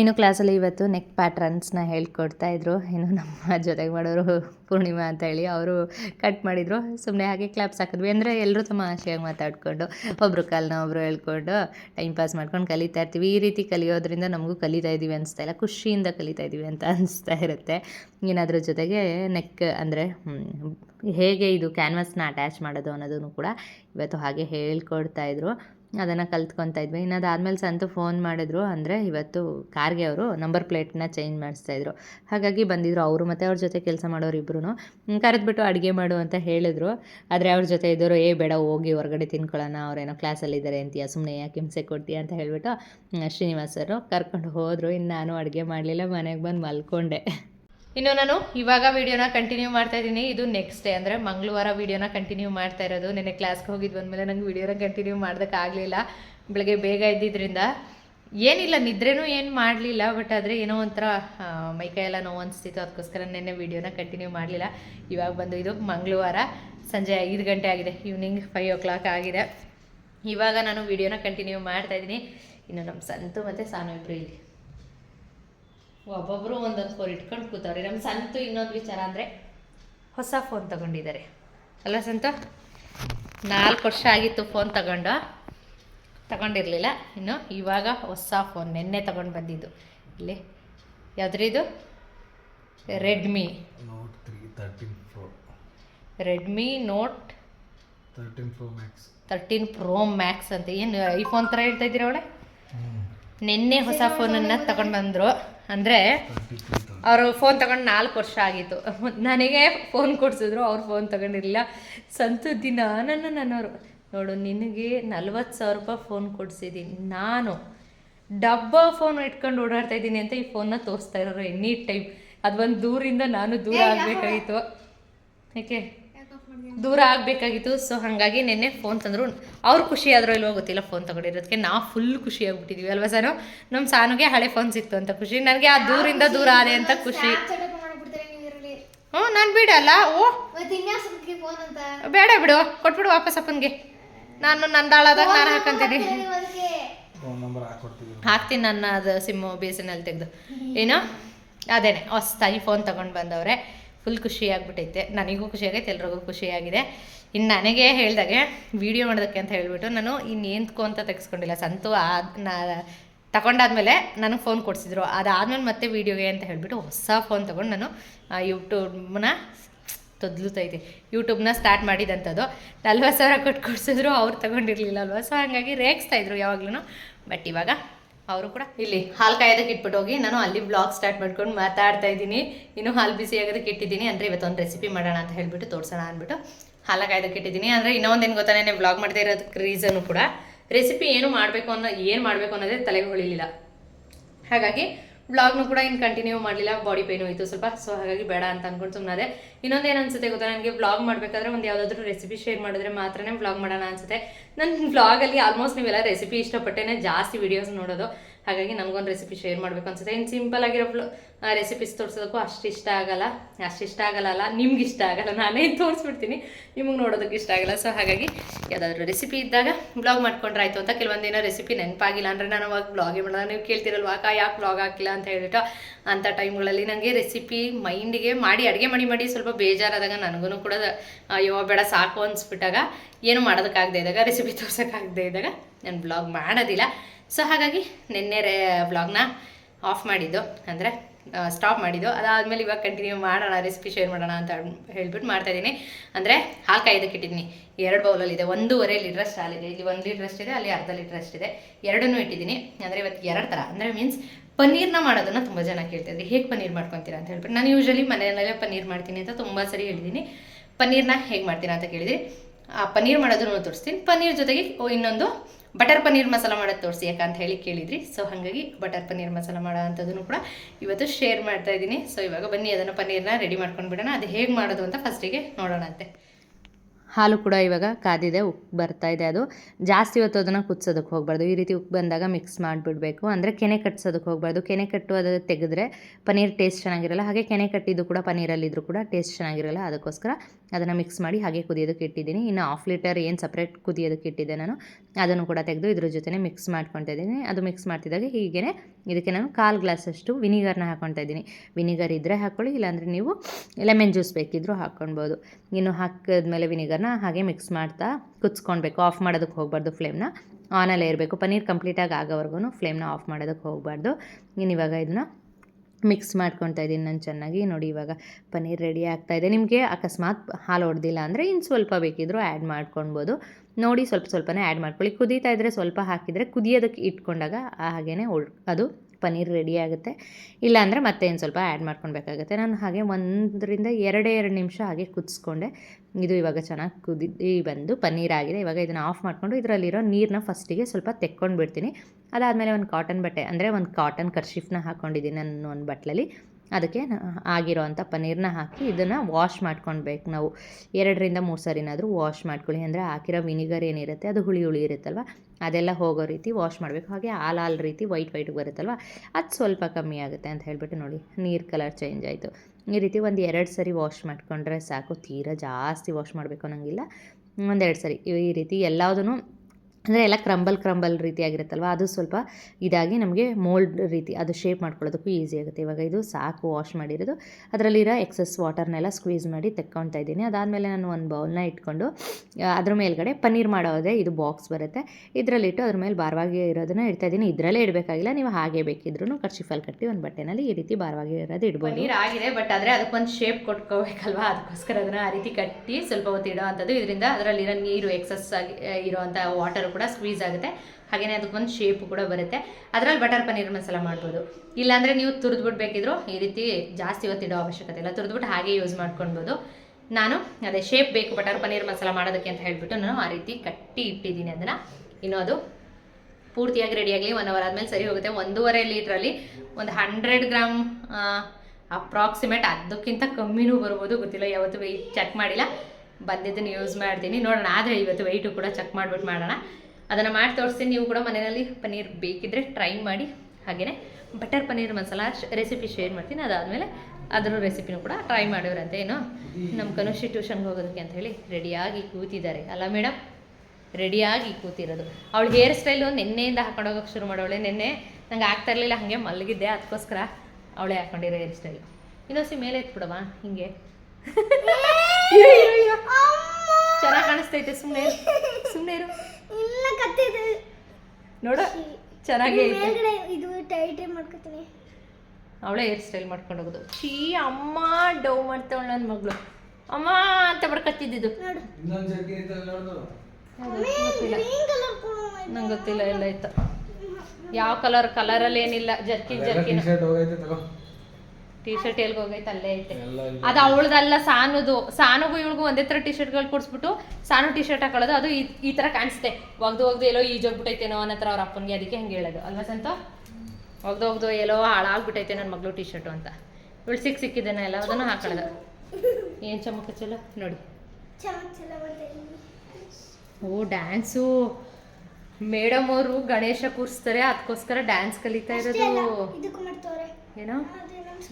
ಇನ್ನು ಕ್ಲಾಸಲ್ಲಿ ಇವತ್ತು ನೆಕ್ ಪ್ಯಾಟ್ರನ್ಸ್ನ ಹೇಳ್ಕೊಡ್ತಾ ಇದ್ರು. ಇನ್ನು ನಮ್ಮ ಜೊತೆಗೆ ಮಾಡೋರು ಪೂರ್ಣಿಮಾ ಅಂತ ಹೇಳಿ ಅವರು ಕಟ್ ಮಾಡಿದರು. ಸುಮ್ಮನೆ ಹಾಗೆ ಕ್ಲಾಪ್ಸ್ ಹಾಕಿದ್ವಿ. ಅಂದರೆ ಎಲ್ಲರೂ ತಮ್ಮ ಆಶೆಯಾಗಿ ಮಾತಾಡಿಕೊಂಡು ಒಬ್ಬರು ಕಾಲನ್ನ ಒಬ್ಬರು ಹೇಳ್ಕೊಂಡು ಟೈಮ್ ಪಾಸ್ ಮಾಡ್ಕೊಂಡು ಕಲಿತಾ ಇರ್ತೀವಿ. ಈ ರೀತಿ ಕಲಿಯೋದ್ರಿಂದ ನಮಗೂ ಕಲಿತಾ ಇದ್ದೀವಿ ಅನಿಸ್ತಾ ಇಲ್ಲ. ಖುಷಿಯಿಂದ ಕಲಿತಾ ಇದ್ದೀವಿ ಅಂತ ಅನಿಸ್ತಾ ಇರುತ್ತೆ. ಏನಾದ್ರ ಜೊತೆಗೆ ನೆಕ್ ಅಂದರೆ ಹೇಗೆ ಇದು ಕ್ಯಾನ್ವಸ್ನ ಅಟ್ಯಾಚ್ ಮಾಡೋದು ಅನ್ನೋದನ್ನು ಕೂಡ ಇವತ್ತು ಹಾಗೆ ಹೇಳ್ಕೊಡ್ತಾ ಇದ್ರು. ಅದನ್ನು ಕಲ್ತ್ಕೊತಾ ಇದ್ವಿ. ಇನ್ನು ಅದಾದಮೇಲೆ ಸಂತು ಫೋನ್ ಮಾಡಿದ್ರು. ಅಂದರೆ ಇವತ್ತು ಕಾರ್ಗೆ ಅವರು ನಂಬರ್ ಪ್ಲೇಟ್ನ ಚೇಂಜ್ ಮಾಡಿಸ್ತಾಯಿದ್ರು ಹಾಗಾಗಿ ಬಂದಿದ್ರು ಅವರು ಮತ್ತು ಅವ್ರ ಜೊತೆ ಕೆಲಸ ಮಾಡೋರು ಇಬ್ಬರು ಕರೆದ್ಬಿಟ್ಟು ಅಡುಗೆ ಮಾಡು ಅಂತ ಹೇಳಿದ್ರು. ಆದರೆ ಅವ್ರ ಜೊತೆ ಇದ್ದವರು ಏ, ಬೇಡ, ಹೋಗಿ ಹೊರಗಡೆ ತಿನ್ಕೊಳ್ಳೋಣ ಅವ್ರೇನೋ ಕ್ಲಾಸಲ್ಲಿದ್ದಾರೆ ಅಂತೀಯ? ಸುಮ್ಮನೆ ಯಾಕೆ ಹಿಂಸೆ ಕೊಡ್ತೀಯ? ಅಂತ ಹೇಳಿಬಿಟ್ಟು ಶ್ರೀನಿವಾಸರು ಕರ್ಕೊಂಡು ಹೋದರು. ಇನ್ನು ನಾನು ಅಡುಗೆ ಮಾಡಲಿಲ್ಲ. ಮನೆಗೆ ಬಂದು ಮಲ್ಕೊಂಡೆ. ಇನ್ನು ನಾನು ಇವಾಗ ವಿಡಿಯೋನ ಕಂಟಿನ್ಯೂ ಮಾಡ್ತಾ ಇದ್ದೀನಿ. ಇದು ನೆಕ್ಸ್ಟ್ ಡೇ ಅಂದರೆ ಮಂಗಳವಾರ ವಿಡಿಯೋನ ಕಂಟಿನ್ಯೂ ಮಾಡ್ತಾ ಇರೋದು. ನೆನ್ನೆ ಕ್ಲಾಸ್ಗೆ ಹೋಗಿದ್ದು ಬಂದಮೇಲೆ ನಂಗೆ ವಿಡಿಯೋನ ಕಂಟಿನ್ಯೂ ಮಾಡೋದಕ್ಕಾಗಲಿಲ್ಲ ಬೆಳಗ್ಗೆ ಬೇಗ ಇದ್ದಿದ್ದರಿಂದ ಏನಿಲ್ಲ, ನಿದ್ರೆನೂ ಏನು ಮಾಡಲಿಲ್ಲ ಬಟ್ ಆದರೆ ಏನೋ ಒಂಥರ ಮೈಕೈಯೆಲ್ಲ ನೋವು ಅನಿಸ್ತಿತ್ತು. ಅದಕ್ಕೋಸ್ಕರ ನೆನ್ನೆ ವಿಡಿಯೋನ ಕಂಟಿನ್ಯೂ ಮಾಡಲಿಲ್ಲ. ಇವಾಗ ಬಂದು ಇದು ಮಂಗಳವಾರ ಸಂಜೆ ಐದು ಗಂಟೆ ಆಗಿದೆ. ಈವ್ನಿಂಗ್ ಫೈವ್ ಓ ಕ್ಲಾಕ್ ಆಗಿದೆ. ಇವಾಗ ನಾನು ವಿಡಿಯೋನ ಕಂಟಿನ್ಯೂ ಮಾಡ್ತಾ ಇದ್ದೀನಿ. ಇನ್ನು ನಮ್ಮ ಸಂತು ಮತ್ತು ಸಾನು ಇಬ್ಬರು ಇಲ್ಲಿ. ಒಬ್ಬೊಬ್ಬರು ಒಂದೊಂದು ಫೋನ್ ಇಟ್ಕೊಂಡು ಕೂತವ್ರಿ. ನಮ್ಮ ಸಂತು ಇನ್ನೊಂದು ವಿಚಾರ ಅಂದರೆ ಹೊಸ ಫೋನ್ ತಗೊಂಡಿದ್ದಾರೆ. ಅಲ್ಲ ಸಂತು? ನಾಲ್ಕು ವರ್ಷ ಆಗಿತ್ತು ಫೋನ್ ತಗೊಂಡು. ತಗೊಂಡಿರಲಿಲ್ಲ. ಇನ್ನು ಇವಾಗ ಹೊಸ ಫೋನ್ ನಿನ್ನೆ ತಗೊಂಡು ಬಂದಿದ್ದು. ಇಲ್ಲಿ ಯಾವ್ದ್ರಿದು Redmi Note three thirteen Pro Redmi Note thirteen Pro Max thirteen Pro Max ಅಂತ. ಏನು ಐಫೋನ್ ಥರ ಹೇಳ್ತಾ ಇದ್ದೀರಾ ಅವಳೆ? ನಿನ್ನೆ ಹೊಸ ಫೋನನ್ನು ತಗೊಂಡು ಬಂದರು. ಅಂದರೆ ಅವರು ಫೋನ್ ತಗೊಂಡು ನಾಲ್ಕು ವರ್ಷ ಆಗಿತ್ತು. ನನಗೆ ಫೋನ್ ಕೊಡ್ಸಿದ್ರು ಅವ್ರು ಫೋನ್ ತಗೊಂಡಿರಲಿಲ್ಲ. ಸಂತು ದಿನ ನನ್ನ ನನ್ನವರು ನೋಡು ನಿನಗೆ ನಲ್ವತ್ತು ಸಾವಿರ ರೂಪಾಯಿ ಫೋನ್ ಕೊಡಿಸಿದ್ದೀನಿ. ನಾನು ಡಬ್ಬ ಫೋನ್ ಇಟ್ಕೊಂಡು ಓಡಾಡ್ತಾ ಇದ್ದೀನಿ ಅಂತ ಈ ಫೋನ್ನ ತೋರಿಸ್ತಾ ಇರೋರು ಎನಿ ಟೈಮ್. ಅದು ಒಂದು ದೂರಿಂದ ನಾನು ದೂರ ಆಗಬೇಕಾಗಿತ್ತು. ಯಾಕೆ ದೂರ ಆಗಬೇಕಾಗಿತ್ತು. ಸೊ ಹಾಗಾಗಿ ನೆನ್ನೆ ಫೋನ್ ತಂದರು. ಅವ್ರು ಖುಷಿ ಆದ್ರೋ ಇಲ್ವೋ ಗೊತ್ತಿಲ್ಲ ಫೋನ್ ತೊಗೊಂಡಿರೋದಕ್ಕೆ ನಾವು ಫುಲ್ ಖುಷಿ ಆಗಿಬಿಟ್ಟಿದ್ವಿ ಅಲ್ವಾ ಸಾನು? ನಮ್ಮ ಸಾನುಗೆ ಹಳೆ ಫೋನ್ ಸಿಕ್ತು ಅಂತ ಖುಷಿ. ನನಗೆ ಆ ದೂರಿಂದ ದೂರ ಆದೆ ಅಂತ ಖುಷಿ. ಹ್ಞೂ ನಾನು ಬಿಡಲ್ಲ. ಓ! ಫೋನ್ ಅಂತ. ಬೇಡ ಬಿಡು. ಕೊಟ್ಬಿಡು ವಾಪಸ್ ಅಪ್ಪನಿಗೆ. ನಾನು ನಂದಾಳಾದಾಗ ನಾನು ಹಾಕಂತೀನಿ. ಹಾಕ್ತೀನಿ ನನ್ನ ಅದು sim B S N L ತೆಗೆದು. ಏನೋ? ಅದೇನೆ. ಹೊಸ್ತಾಗಿ ಫೋನ್ ತೊಗೊಂಡು ಬಂದವ್ರೆ. ಫುಲ್ ಖುಷಿ ಆಗ್ಬಿಟ್ಟೈತೆ ನನಗೂ ಖುಷಿ ಆಗೈತೆ ಎಲ್ರಿಗೂ ಖುಷಿಯಾಗಿದೆ. ಇನ್ನು ನನಗೆ ಹೇಳಿದಾಗೆ ವೀಡಿಯೋ ಮಾಡೋದಕ್ಕೆ ಅಂತ ಹೇಳಿಬಿಟ್ಟು ನಾನು ಇನ್ನೇಂತ್ಕೊ ಅಂತ ತೆಗೆಸ್ಕೊಂಡಿಲ್ಲ. ಸಂತು ಆದ, ನಾ ತಗೊಂಡಾದ್ಮೇಲೆ ನನಗೆ ಫೋನ್ ಕೊಡಿಸಿದ್ರು. ಅದಾದ್ಮೇಲೆ ಮತ್ತೆ ವೀಡಿಯೋಗೆ ಅಂತ ಹೇಳಿಬಿಟ್ಟು ಹೊಸ ಫೋನ್ ತೊಗೊಂಡು ನಾನು ಯೂಟ್ಯೂಬ್ನ ತೊದ್ಲುತ್ತೈತೆ ಯೂಟ್ಯೂಬ್ನ ಸ್ಟಾರ್ಟ್ ಮಾಡಿದಂಥದ್ದು. ನಲ್ವತ್ತು ಸಾವಿರ ಕೊಟ್ಟು ಕೊಡಿಸಿದ್ರು, ಅವ್ರು ತೊಗೊಂಡಿರಲಿಲ್ಲ ಅಲ್ವಾ? ಸೊ ಹಾಗಾಗಿ ರೇಗಿಸ್ತಾ ಯಾವಾಗ್ಲೂ ಬಟ್ ಇವಾಗ ಅವರು ಕೂಡ ಇಲ್ಲಿ ಹಾಲು ಕಾಯೋದಕ್ಕೆ ಇಟ್ಬಿಟ್ಟು ಹೋಗಿ, ನಾನು ಅಲ್ಲಿ ಬ್ಲಾಗ್ ಸ್ಟಾರ್ಟ್ ಮಾಡ್ಕೊಂಡು ಮಾತಾಡ್ತಾ ಇದ್ದೀನಿ. ಇನ್ನು ಹಾಲು ಬಿಸಿ ಆಗೋದಕ್ಕೆ ಇಟ್ಟಿದ್ದೀನಿ. ಅಂದರೆ ಇವತ್ತೊಂದು ರೆಸಿಪಿ ಮಾಡೋಣ ಅಂತ ಹೇಳ್ಬಿಟ್ಟು ತೋರಿಸೋಣ ಅಂದ್ಬಿಟ್ಟು ಹಾಲು ಕಾಯೋದಕ್ಕೆ ಇಟ್ಟಿದ್ದೀನಿ. ಅಂದರೆ ಇನ್ನೊಂದೇನು ಗೊತ್ತಾನೆ ಬ್ಲಾಗ್ ಮಾಡದೇ ಇರೋದಕ್ಕೆ ರೀಸನು ಕೂಡ. ರೆಸಿಪಿ ಏನು ಮಾಡಬೇಕು ಅನ್ನೋ ಏನು ಮಾಡಬೇಕು ಅನ್ನೋದೇ ತಲೆಗೆ ಹೊಳಿಲಿಲ್ಲ. ಹಾಗಾಗಿ ವ್ಲಾಗ್ನು ಕೂಡ ಇನ್ನು ಕಂಟಿನ್ಯೂ ಮಾಡಲಿಲ್ಲ ಬಾಡಿ ಪೇನ್ ಹೋಯಿತು ಸ್ವಲ್ಪ. ಸೊ ಹಾಗಾಗಿ ಬೇಡ ಅಂತ ಅನ್ಕೊಂಡು ಸುಮ್ಮನೆ ಏನು ಅನ್ಸುತ್ತೆ ಗೊತ್ತಾ? ನನಗೆ ಬ್ಲಾಗ್ ಮಾಡಬೇಕಾದ್ರೆ ಒಂದು ಯಾವುದಾದ್ರೂ ರೆಸಿಪಿ ಶೇರ್ ಮಾಡಿದ್ರೆ ಮಾತ್ರನೇ ಬ್ಲಾಗ್ ಮಾಡೋಣ ಅನ್ಸುತ್ತೆ. ನನ್ನ ಬ್ಲಾಗಲ್ಲಿ ಆಲ್ಮೋಸ್ಟ್ ನೀವೆಲ್ಲ ರೆಸಿಪಿ ಇಷ್ಟಪಟ್ಟೇನೆ ಜಾಸ್ತಿ ವೀಡಿಯೋಸ್ ನೋಡೋದು. ಹಾಗಾಗಿ ನನಗೊಂದು ರೆಸಿಪಿ ಶೇರ್ ಮಾಡಬೇಕು ಅನ್ಸುತ್ತೆ. ಏನು ಸಿಂಪಲ್ ಆಗಿರೋ ರೆಸಿಪೀಸ್ ತೋರಿಸೋದಕ್ಕೂ ಅಷ್ಟು ಇಷ್ಟ ಆಗಲ್ಲ. ಅಷ್ಟು ಇಷ್ಟ ಆಗಲ್ಲ ಅಲ್ಲ, ನಿಮ್ಗೆ ಇಷ್ಟ ಆಗಲ್ಲ. ನಾನೇ ತೋರಿಸ್ಬಿಡ್ತೀನಿ. ನಿಮಗೆ ನೋಡೋದಕ್ಕೆ ಇಷ್ಟ ಆಗಲ್ಲ. ಸೊ ಹಾಗಾಗಿ ಯಾವುದಾದ್ರೂ ರೆಸಿಪಿ ಇದ್ದಾಗ ಬ್ಲಾಗ್ ಮಾಡ್ಕೊಂಡ್ರೆ ಆಯಿತು ಅಂತ ಕೆಲವೊಂದಿನ ರೆಸಿಪಿ ನೆನಪಾಗಿಲ್ಲ ಅಂದರೆ ನಾನು ಅವಾಗ ಬ್ಲಾಗೇ ಮಾಡೋದು ನೀವು ಕೇಳ್ತಿರಲ್ವ, ಅಕ್ಕ ಯಾಕೆ ಬ್ಲಾಗ್ ಹಾಕಿಲ್ಲ ಅಂತ ಹೇಳಿಬಿಟ್ಟು ಅಂಥ ಟೈಮ್ಗಳಲ್ಲಿ ನನಗೆ ರೆಸಿಪಿ ಮೈಂಡಿಗೆ ಮಾಡಿ, ಅಡುಗೆ ಮಾಡಿ ಮಾಡಿ ಸ್ವಲ್ಪ ಬೇಜಾರಾದಾಗ ನನಗೂ ಕೂಡ ಅಯ್ಯೋ, ಬೇಡ, ಸಾಕು ಅನಿಸ್ಬಿಟ್ಟಾಗ ಏನು ಮಾಡೋದಕ್ಕಾಗದೇ ಇದ್ದಾಗ ರೆಸಿಪಿ ತೋರ್ಸೋಕ್ಕಾಗದೇ ಇದ್ದಾಗ ನಾನು ಬ್ಲಾಗ್ ಮಾಡೋದಿಲ್ಲ. ಸೊ ಹಾಗಾಗಿ ನಿನ್ನೆ ರೇ ಬ್ಲಾಗ್ನ ಆಫ್ ಮಾಡಿದ್ದು. ಅಂದರೆ ಸ್ಟಾಪ್ ಮಾಡಿದ್ದು. ಅದಾದಮೇಲೆ ಇವಾಗ ಕಂಟಿನ್ಯೂ ಮಾಡೋಣ ರೆಸಿಪಿ ಶೇರ್ ಮಾಡೋಣ ಅಂತ ಹೇಳ್ಬಿಟ್ಟು ಮಾಡ್ತಾಯಿದ್ದೀನಿ ಅಂದರೆ, ಹಾಲು ಇಟ್ಟಿದ್ದೀನಿ. ಎರಡು ಬೌಲಲ್ಲಿದೆ ಒಂದೂವರೆ ಲೀಟ್ರಷ್ಟು ಹಾಲಿದೆ ಇಲ್ಲಿ ಒಂದು ಲೀಟ್ರಷ್ಟು ಇದೆ, ಅಲ್ಲಿ ಅರ್ಧ ಲೀಟ್ರಷ್ಟು ಇದೆ. ಎರಡನ್ನೂ ಇಟ್ಟಿದ್ದೀನಿ. ಅಂದರೆ, ಇವತ್ತು ಎರಡು ಥರ ಅಂದರೆ ಮೀನ್ಸ್ ಪನ್ನೀರ್ನ ಮಾಡೋದನ್ನು ತುಂಬ ಜನ ಕೇಳ್ತಿದ್ರಿ ಹೇಗೆ ಪನ್ನೀರ್ ಮಾಡ್ಕೊತೀರಾ ಅಂತ ಹೇಳ್ಬಿಟ್ಟು. ನಾನು ಯೂಶ್ವಲಿ ಮನೆಯಲ್ಲೇ ಪನ್ನೀರ್ ಮಾಡ್ತೀನಿ ಅಂತ ತುಂಬ ಸರಿ ಹೇಳಿದ್ದೀನಿ. ಪನ್ನೀರ್ನ ಹೇಗೆ ಮಾಡ್ತೀರಾ ಅಂತ ಕೇಳಿದ್ರಿ. ಆ, ಪನ್ನೀರ್ ಮಾಡೋದನ್ನು ತೋರಿಸ್ತೀನಿ. ಪನ್ನೀರ್ ಜೊತೆಗೆ ಇನ್ನೊಂದು ಬಟರ್ ಪನ್ನೀರ್ ಮಸಾಲ ಮಾಡೋದು ತೋರಿಸಿ ಯಾಕಂತ ಹೇಳಿ ಕೇಳಿದ್ರಿ. ಸೊ ಹಾಗಾಗಿ ಬಟರ್ ಪನ್ನೀರ್ ಮಸಾಲ ಮಾಡೋ ಅಂಥದ್ದನ್ನು ಕೂಡ ಇವತ್ತು ಶೇರ್ ಮಾಡ್ತಾ ಇದ್ದೀನಿ. ಸೊ ಇವಾಗ ಬನ್ನಿ, ಅದನ್ನು ಪನ್ನೀರ್ನ ರೆಡಿ ಮಾಡ್ಕೊಂಡು ಬಿಡೋಣ. ಅದು ಹೇಗೆ ಮಾಡೋದು ಅಂತ ಫಸ್ಟಿಗೆ ನೋಡೋಣಂತೆ. ಹಾಲು ಕೂಡ ಇವಾಗ ಕಾದಿದೆ ಉಕ್ಕಿ ಬರ್ತಾ ಇದೆ ಅದು. ಜಾಸ್ತಿ ಹೊತ್ತು ಅದನ್ನು ಕುದಿಸೋದಕ್ಕೆ ಹೋಗಬಾರ್ದು. ಈ ರೀತಿ ಉಪ್ಪು ಬಂದಾಗ ಮಿಕ್ಸ್ ಮಾಡಿಬಿಡಬೇಕು. ಅಂದರೆ ಕೆನೆ ಕಟ್ಸೋದಕ್ಕೆ ಹೋಗಬಾರ್ದು. ಕೆನೆ ಕಟ್ಟು ಅದು ತೆಗೆದ್ರೆ ಪನ್ನೀರ್ ಟೇಸ್ಟ್ ಚೆನ್ನಾಗಿರಲ್ಲ. ಹಾಗೆ ಕೆನೆ ಕಟ್ಟಿದ್ದು ಕೂಡ ಪನ್ನೀರಲ್ಲಿದ್ದರೂ ಕೂಡ ಟೇಸ್ಟ್ ಚೆನ್ನಾಗಿರಲ್ಲ. ಅದಕ್ಕೋಸ್ಕರ ಅದನ್ನು ಮಿಕ್ಸ್ ಮಾಡಿ ಹಾಗೆ ಕುದಿಯೋದಕ್ಕೆ ಇಟ್ಟಿದ್ದೀನಿ. ಇನ್ನು ಹಾಫ್ ಲೀಟರ್ ಏನು ಸಪ್ರೇಟ್ ಕುದಿಯೋದಕ್ಕೆ ಇಟ್ಟಿದ್ದೆ ನಾನು, ಅದನ್ನು ಕೂಡ ತೆಗೆದು ಇದ್ರ ಜೊತೆ ಮಿಕ್ಸ್ ಮಾಡ್ಕೊತಾ ಇದ್ದೀನಿ. ಅದು ಮಿಕ್ಸ್ ಮಾಡ್ತಿದ್ದಾಗ ಹೀಗೆ ಇದಕ್ಕೆ ನಾನು ಕಾಲು ಗ್ಲಾಸಷ್ಟು ವಿನಿಗರ್ನ ಹಾಕ್ಕೊತಾ ಇದ್ದೀನಿ. ವಿನಿಗರ್ ಇದ್ದರೆ ಹಾಕ್ಕೊಳ್ಳಿ ಇಲ್ಲಾಂದರೆ ನೀವು ಲೆಮನ್ ಜ್ಯೂಸ್ ಬೇಕಿದ್ದರೂ ಹಾಕ್ಕೊಳ್ಬೋದು. ಇನ್ನು ಹಾಕಿದ್ಮೇಲೆ ವಿನಿಗರ್ನ ಹಾಗೆ ಮಿಕ್ಸ್ ಮಾಡ್ತಾ ಕುದಿಸ್ಕೊಳ್ಬೇಕು. ಆಫ್ ಮಾಡೋದಕ್ಕೆ ಹೋಗಬಾರ್ದು ಫ್ಲೇಮ್ನ ಆನಲ್ಲೇ ಇರಬೇಕು. ಪನ್ನೀರ್ ಕಂಪ್ಲೀಟಾಗಿ ಆಗೋವರೆಗೂ ಫ್ಲೇಮ್ನ ಆಫ್ ಮಾಡೋದಕ್ಕೆ ಹೋಗಬಾರ್ದು. ಇನ್ನು ಇವಾಗ ಇದನ್ನ ಮಿಕ್ಸ್ ಮಾಡ್ಕೊತಾ ಇದ್ದೀನಿ ನಾನು ಚೆನ್ನಾಗಿ. ನೋಡಿ ಇವಾಗ ಪನ್ನೀರ್ ರೆಡಿ ಆಗ್ತಾ ಇದೆ. ನಿಮಗೆ ಅಕಸ್ಮಾತ್ ಹಾಲು ಹೊಡೆದಿಲ್ಲ ಅಂದರೆ ಇನ್ನು ಸ್ವಲ್ಪ ಬೇಕಿದ್ದರೂ ಆ್ಯಡ್ ಮಾಡ್ಕೊಳ್ಬೋದು. ನೋಡಿ ಸ್ವಲ್ಪ ಸ್ವಲ್ಪನೇ ಆ್ಯಡ್ ಮಾಡ್ಕೊಳ್ಳಿ. ಕುದೀತಾ ಇದ್ದರೆ ಸ್ವಲ್ಪ ಹಾಕಿದರೆ ಕುದಿಯೋದಕ್ಕೆ ಇಟ್ಕೊಂಡಾಗ ಹಾಗೆಯೇ ಉಳ್ ಅದು ಪನ್ನೀರ್ ರೆಡಿ ಆಗುತ್ತೆ. ಇಲ್ಲಾಂದರೆ ಮತ್ತೆ ಇನ್ನು ಸ್ವಲ್ಪ ಆ್ಯಡ್ ಮಾಡ್ಕೊಳ್ಬೇಕಾಗುತ್ತೆ. ನಾನು ಹಾಗೆ ಒಂದರಿಂದ ಎರಡೇ ಎರಡು ನಿಮಿಷ ಹಾಗೆ ಕುದಿಸ್ಕೊಂಡೆ. ಇದು ಇವಾಗ ಚೆನ್ನಾಗಿ ಕುದಿ ಬಂದು ಪನ್ನೀರ್ ಆಗಿದೆ. ಇವಾಗ ಇದನ್ನು ಆಫ್ ಮಾಡಿಕೊಂಡು ಇದರಲ್ಲಿರೋ ನೀರನ್ನ ಫಸ್ಟಿಗೆ ಸ್ವಲ್ಪ ತೆಕ್ಕೊಂಡು ಬಿಡ್ತೀನಿ. ಅದಾದಮೇಲೆ ಒಂದು ಕಾಟನ್ ಬಟ್ಟೆ, ಅಂದರೆ ಒಂದು ಕಾಟನ್ ಕರ್ಶಿಫ್ನ ಹಾಕ್ಕೊಂಡಿದ್ದೀನಿ ನಾನು ಒಂದು ಬಟ್ಲಲ್ಲಿ. ಅದಕ್ಕೆ ಆಗಿರೋವಂಥ ಆಗಿರೋ ಅಂಥ ಪನ್ನೀರ್ನ ಹಾಕಿ ಇದನ್ನು ವಾಶ್ ಮಾಡ್ಕೊಳ್ಬೇಕು ನಾವು. ಎರಡರಿಂದ ಮೂರು ಸರಿನಾದರೂ ವಾಶ್ ಮಾಡ್ಕೊಳ್ಳಿ. ಅಂದರೆ ಹಾಕಿರೋ ವಿನಿಗರ್ ಏನಿರುತ್ತೆ, ಅದು ಹುಳಿ ಹುಳಿ ಇರುತ್ತಲ್ವ? ಅದೆಲ್ಲ ಹೋಗೋ ರೀತಿ ವಾಶ್ ಮಾಡಬೇಕು. ಹಾಗೆ ಹಾಲು ಹಾಲು ರೀತಿ ವೈಟ್ ವೈಟ್ ಬರುತ್ತಲ್ವ? ಅದು ಸ್ವಲ್ಪ ಕಮ್ಮಿ ಆಗುತ್ತೆ ಅಂತ ಹೇಳಿಬಿಟ್ಟು ನೋಡಿ, ನೀರು ಕಲರ್ ಚೇಂಜ್ ಆಯಿತು. ಈ ರೀತಿ ಒಂದು ಎರಡು ಸರಿ ವಾಶ್ ಮಾಡ್ಕೊಂಡ್ರೆ ಸಾಕು. ತೀರಾ ಜಾಸ್ತಿ ವಾಶ್ ಮಾಡಬೇಕು ಅನ್ನೋಂಗಿಲ್ಲ. ಒಂದೆರಡು ಸರಿ ಈ ರೀತಿ ಎಲ್ಲದೂ ಅಂದರೆ ಎಲ್ಲ ಕ್ರಂಬಲ್ ಕ್ರಂಬಲ್ ರೀತಿಯಾಗಿರುತ್ತಲ್ವ, ಅದು ಸ್ವಲ್ಪ ಇದಾಗಿ ನಮಗೆ ಮೋಲ್ಡ್ ರೀತಿ, ಅದು ಶೇಪ್ ಮಾಡ್ಕೊಳ್ಳೋದಕ್ಕೂ ಈಸಿ ಆಗುತ್ತೆ. ಇವಾಗ ಇದು ಸಾಕು ವಾಶ್ ಮಾಡಿರೋದು. ಅದರಲ್ಲಿರೋ ಎಕ್ಸಸ್ ವಾಟರ್ನೆಲ್ಲ ಸ್ಕ್ವೀಸ್ ಮಾಡಿ ತೆಕ್ಕೊಳ್ತಾ ಇದ್ದೀನಿ. ಅದಾದಮೇಲೆ ನಾನು ಒಂದು ಬೌಲ್ನ ಇಟ್ಕೊಂಡು ಅದ್ರ ಮೇಲ್ಗಡೆ ಪನ್ನೀರ್ ಮಾಡೋದೇ ಇದು ಬಾಕ್ಸ್ ಬರುತ್ತೆ. ಇದರಲ್ಲಿಟ್ಟು ಅದ್ರ ಮೇಲೆ ಬಾರವಾಗಿ ಇರೋದನ್ನ ಇಡ್ತಾ ಇದ್ದೀನಿ. ಇದರಲ್ಲೇ ಇಡಬೇಕಾಗಿಲ್ಲ, ನೀವು ಹಾಗೆ ಬೇಕಿದ್ರೂ ಕರ್ಚಿಫಲ್ಲಿ ಕಟ್ಟಿ ಒಂದು ಬಟ್ಟೆನಲ್ಲಿ ಈ ರೀತಿ ಬಾರವಾಗಿ ಇರೋದು ಇಡ್ಬೋದು. ನೀರು ಆಗಿದೆ ಬಟ್ ಆದರೆ ಅದಕ್ಕೊಂದು ಶೇಪ್ ಕೊಟ್ಕೋಬೇಕಲ್ವಾ? ಅದಕ್ಕೋಸ್ಕರ ಅದನ್ನು ಆ ರೀತಿ ಕಟ್ಟಿ ಸ್ವಲ್ಪ ಹೊತ್ತು ಇಡೋ ಅಂಥದ್ದು. ಇದರಿಂದ ಅದರಲ್ಲಿರೋ ನೀರು ಎಕ್ಸಸ್ ಆಗಿ ಇರೋವಂಥ ವಾಟರ್ ಕೂಡ ಸ್ಕ್ವೀಸ್ ಆಗುತ್ತೆ. ಹಾಗೆಯೇ ಅದಕ್ಕೊಂದು ಶೇಪ್ ಕೂಡ ಬರುತ್ತೆ. ಅದರಲ್ಲಿ ಬಟರ್ ಪನ್ನೀರ್ ಮಸಾಲ ಮಾಡ್ಬೋದು. ಇಲ್ಲಾಂದರೆ ನೀವು ತುರಿದು ಬೇಕಿದ್ರು ಈ ರೀತಿ ಜಾಸ್ತಿ ಹೊತ್ತಿಡೋ ಅವಶ್ಯಕತೆ ಇಲ್ಲ. ತುರಿದ್ಬಿಟ್ಟು ಹಾಗೆ ಯೂಸ್ ಮಾಡ್ಕೊಳ್ಬೋದು. ನಾನು ಅದೇ ಶೇಪ್ ಬೇಕು ಬಟರ್ ಪನ್ನೀರ್ ಮಸಾಲ ಮಾಡೋದಕ್ಕೆ ಅಂತ ಹೇಳಿಬಿಟ್ಟು ನಾನು ಆ ರೀತಿ ಕಟ್ಟಿ ಇಟ್ಟಿದ್ದೀನಿ ಅದನ್ನು. ಇನ್ನು ಅದು ಪೂರ್ತಿಯಾಗಿ ರೆಡಿಯಾಗಲಿ ಒನ್ ಅವರ್ ಆದಮೇಲೆ ಸರಿ ಹೋಗುತ್ತೆ. ಒಂದೂವರೆ ಲೀಟ್ರಲ್ಲಿ ಒಂದು ಹಂಡ್ರೆಡ್ ಗ್ರಾಮ್ ಅಪ್ರಾಕ್ಸಿಮೇಟ್ ಅದಕ್ಕಿಂತ ಕಮ್ಮಿನೂ ಬರ್ಬೋದು. ಗೊತ್ತಿಲ್ಲ, ಯಾವತ್ತು ವೆಯ್ಟ್ ಚೆಕ್ ಮಾಡಿಲ್ಲ. ಬಂದಿದ್ದನ್ನು ಯೂಸ್ ಮಾಡ್ತೀನಿ. ನೋಡೋಣ, ಆದರೆ ಇವತ್ತು ವೆಯ್ಟು ಕೂಡ ಚೆಕ್ ಮಾಡಿಬಿಟ್ಟು ಮಾಡೋಣ. ಅದನ್ನು ಮಾಡಿ ತೋರಿಸ್ತೀನಿ. ನೀವು ಕೂಡ ಮನೆಯಲ್ಲಿ ಪನ್ನೀರ್ ಬೇಕಿದ್ರೆ ಟ್ರೈ ಮಾಡಿ. ಹಾಗೇ butter paneer masala recipe share ಮಾಡ್ತೀನಿ. ಅದಾದಮೇಲೆ ಅದರ ರೆಸಿಪಿನೂ ಕೂಡ ಟ್ರೈ ಮಾಡಿವ್ರಂತೆ ಏನು ನಮ್ಮ ಕನುಷಿ ಟ್ಯೂಷನ್ಗೆ ಹೋಗೋದಕ್ಕೆ ಅಂತ ಹೇಳಿ ರೆಡಿಯಾಗಿ ಕೂತಿದ್ದಾರೆ. ಅಲ್ಲ ಮೇಡಮ್ ರೆಡಿಯಾಗಿ ಕೂತಿರೋದು. ಅವಳು ಹೇರ್ ಸ್ಟೈಲು ನಿನ್ನೆಯಿಂದ ಹಾಕೊಂಡು ಹೋಗೋಕೆ ಶುರು ಮಾಡೋಳೆ. ನಿನ್ನೆ ನಂಗೆ ಆಗ್ತಾ ಇರಲಿಲ್ಲ ಹಾಗೆ ಮಲಗಿದ್ದೆ. ಅದಕ್ಕೋಸ್ಕರ ಅವಳೇ ಹಾಕೊಂಡಿರೋ ಹೇರ್ ಸ್ಟೈಲು ಇನ್ನೊಸಿ ಮೇಲೆ ಎತ್ಬಿಡವಾ ಹಿಂಗೆ. ಚೆನ್ನಾಗಿ ಕಾಣಿಸ್ತೈತೆ. ಸುಮ್ಮನೆ ಸುಮ್ಮನೆ ಇರು. ಕತ್ತಿದೆ. ನೋಡು ಚೆನ್ನಾಗೇ ಮೇಲ್ಗಡೆ ಇದು ಟೈಟ್ ಮಾಡ್ಕೊತೀನಿ. ಅವಳೇ ಹೇರ್ ಸ್ಟೈಲ್ ಮಾಡ್ಕೊಂಡು ಹೋಗೋದು. ಛೀ ಅಮ್ಮ ಡವ್ ಮಾಡ್ತಾವಳು ನನ್ನ ಮಗಳು. ಅಮ್ಮ ಅಂತ ಕಲರ್ ನಂಗೆ ಗೊತ್ತಿಲ್ಲ ಎಲ್ಲ ಇತ್ತು ಯಾವ ಕಲರ್ ಕಲರಲ್ಲಿ ಏನಿಲ್ಲ ಜರ್ಕಿನ್. ಜರ್ಕಿನ್ ಹೋಗೈತೆ ತಗೋ. ಟೀ ಶರ್ಟ್ ಎಲ್ಗೆ ಹೋಗೈತೆ? ಅಲ್ಲೇ ಐತೆ. ಅದು ಅವಳದಲ್ಲ ಸಾನುದು. ಸಾನುಗೂ ಇವಳಿಗೂ ಒಂದೇ ಥರ ಟಿ ಶರ್ಟ್ಗಳು ಕೊಡಿಸ್ಬಿಟ್ಟು ಸಾನು ಟಿ ಶರ್ಟ್ ಹಾಕೊಳ್ಳೋದು. ಅದು ಈ- ತರ ಥರ ಕಾಣಿಸುತ್ತೆ. ಒಗ್ದು ಒಗ್ದು ಎಲ್ಲೋ ಈಜೋಗ್ಬಿಟ್ಟೈತೇನೋ ಅನ್ನೋ ಥರ ಅವ್ರ ಅಪ್ಪನಿಗೆ ಅದಕ್ಕೆ ಹಂಗೆ ಹೇಳೋದು. ಅಲ್ವಾ ಸಂತ? ಒಗ್ದು ಒಗ್ದು ಎಲ್ಲೋ ಹಾಳಾಗ್ಬಿಟ್ಟೈತೆ ನನ್ನ ಮಗಳು ಟಿ ಶರ್ಟು ಅಂತ. ಇವಳು ಸಿಕ್ ಸಿಕ್ಕಿದ್ದೇನೆ ಎಲ್ಲ ಅದನ್ನು ಹಾಕೊಳ್ಳೋದು. ಏನು ಚಮಕ ಚಲೋ? ನೋಡಿ. ಓ ಡ್ಯಾನ್ಸು. ಮೇಡಮ್ ಅವರು ಗಣೇಶ ಕೂರಿಸ್ತಾರೆ. ಅದಕ್ಕೋಸ್ಕರ ಡ್ಯಾನ್ಸ್ ಕಲಿತಾ ಇರೋದು. ಏನೋ?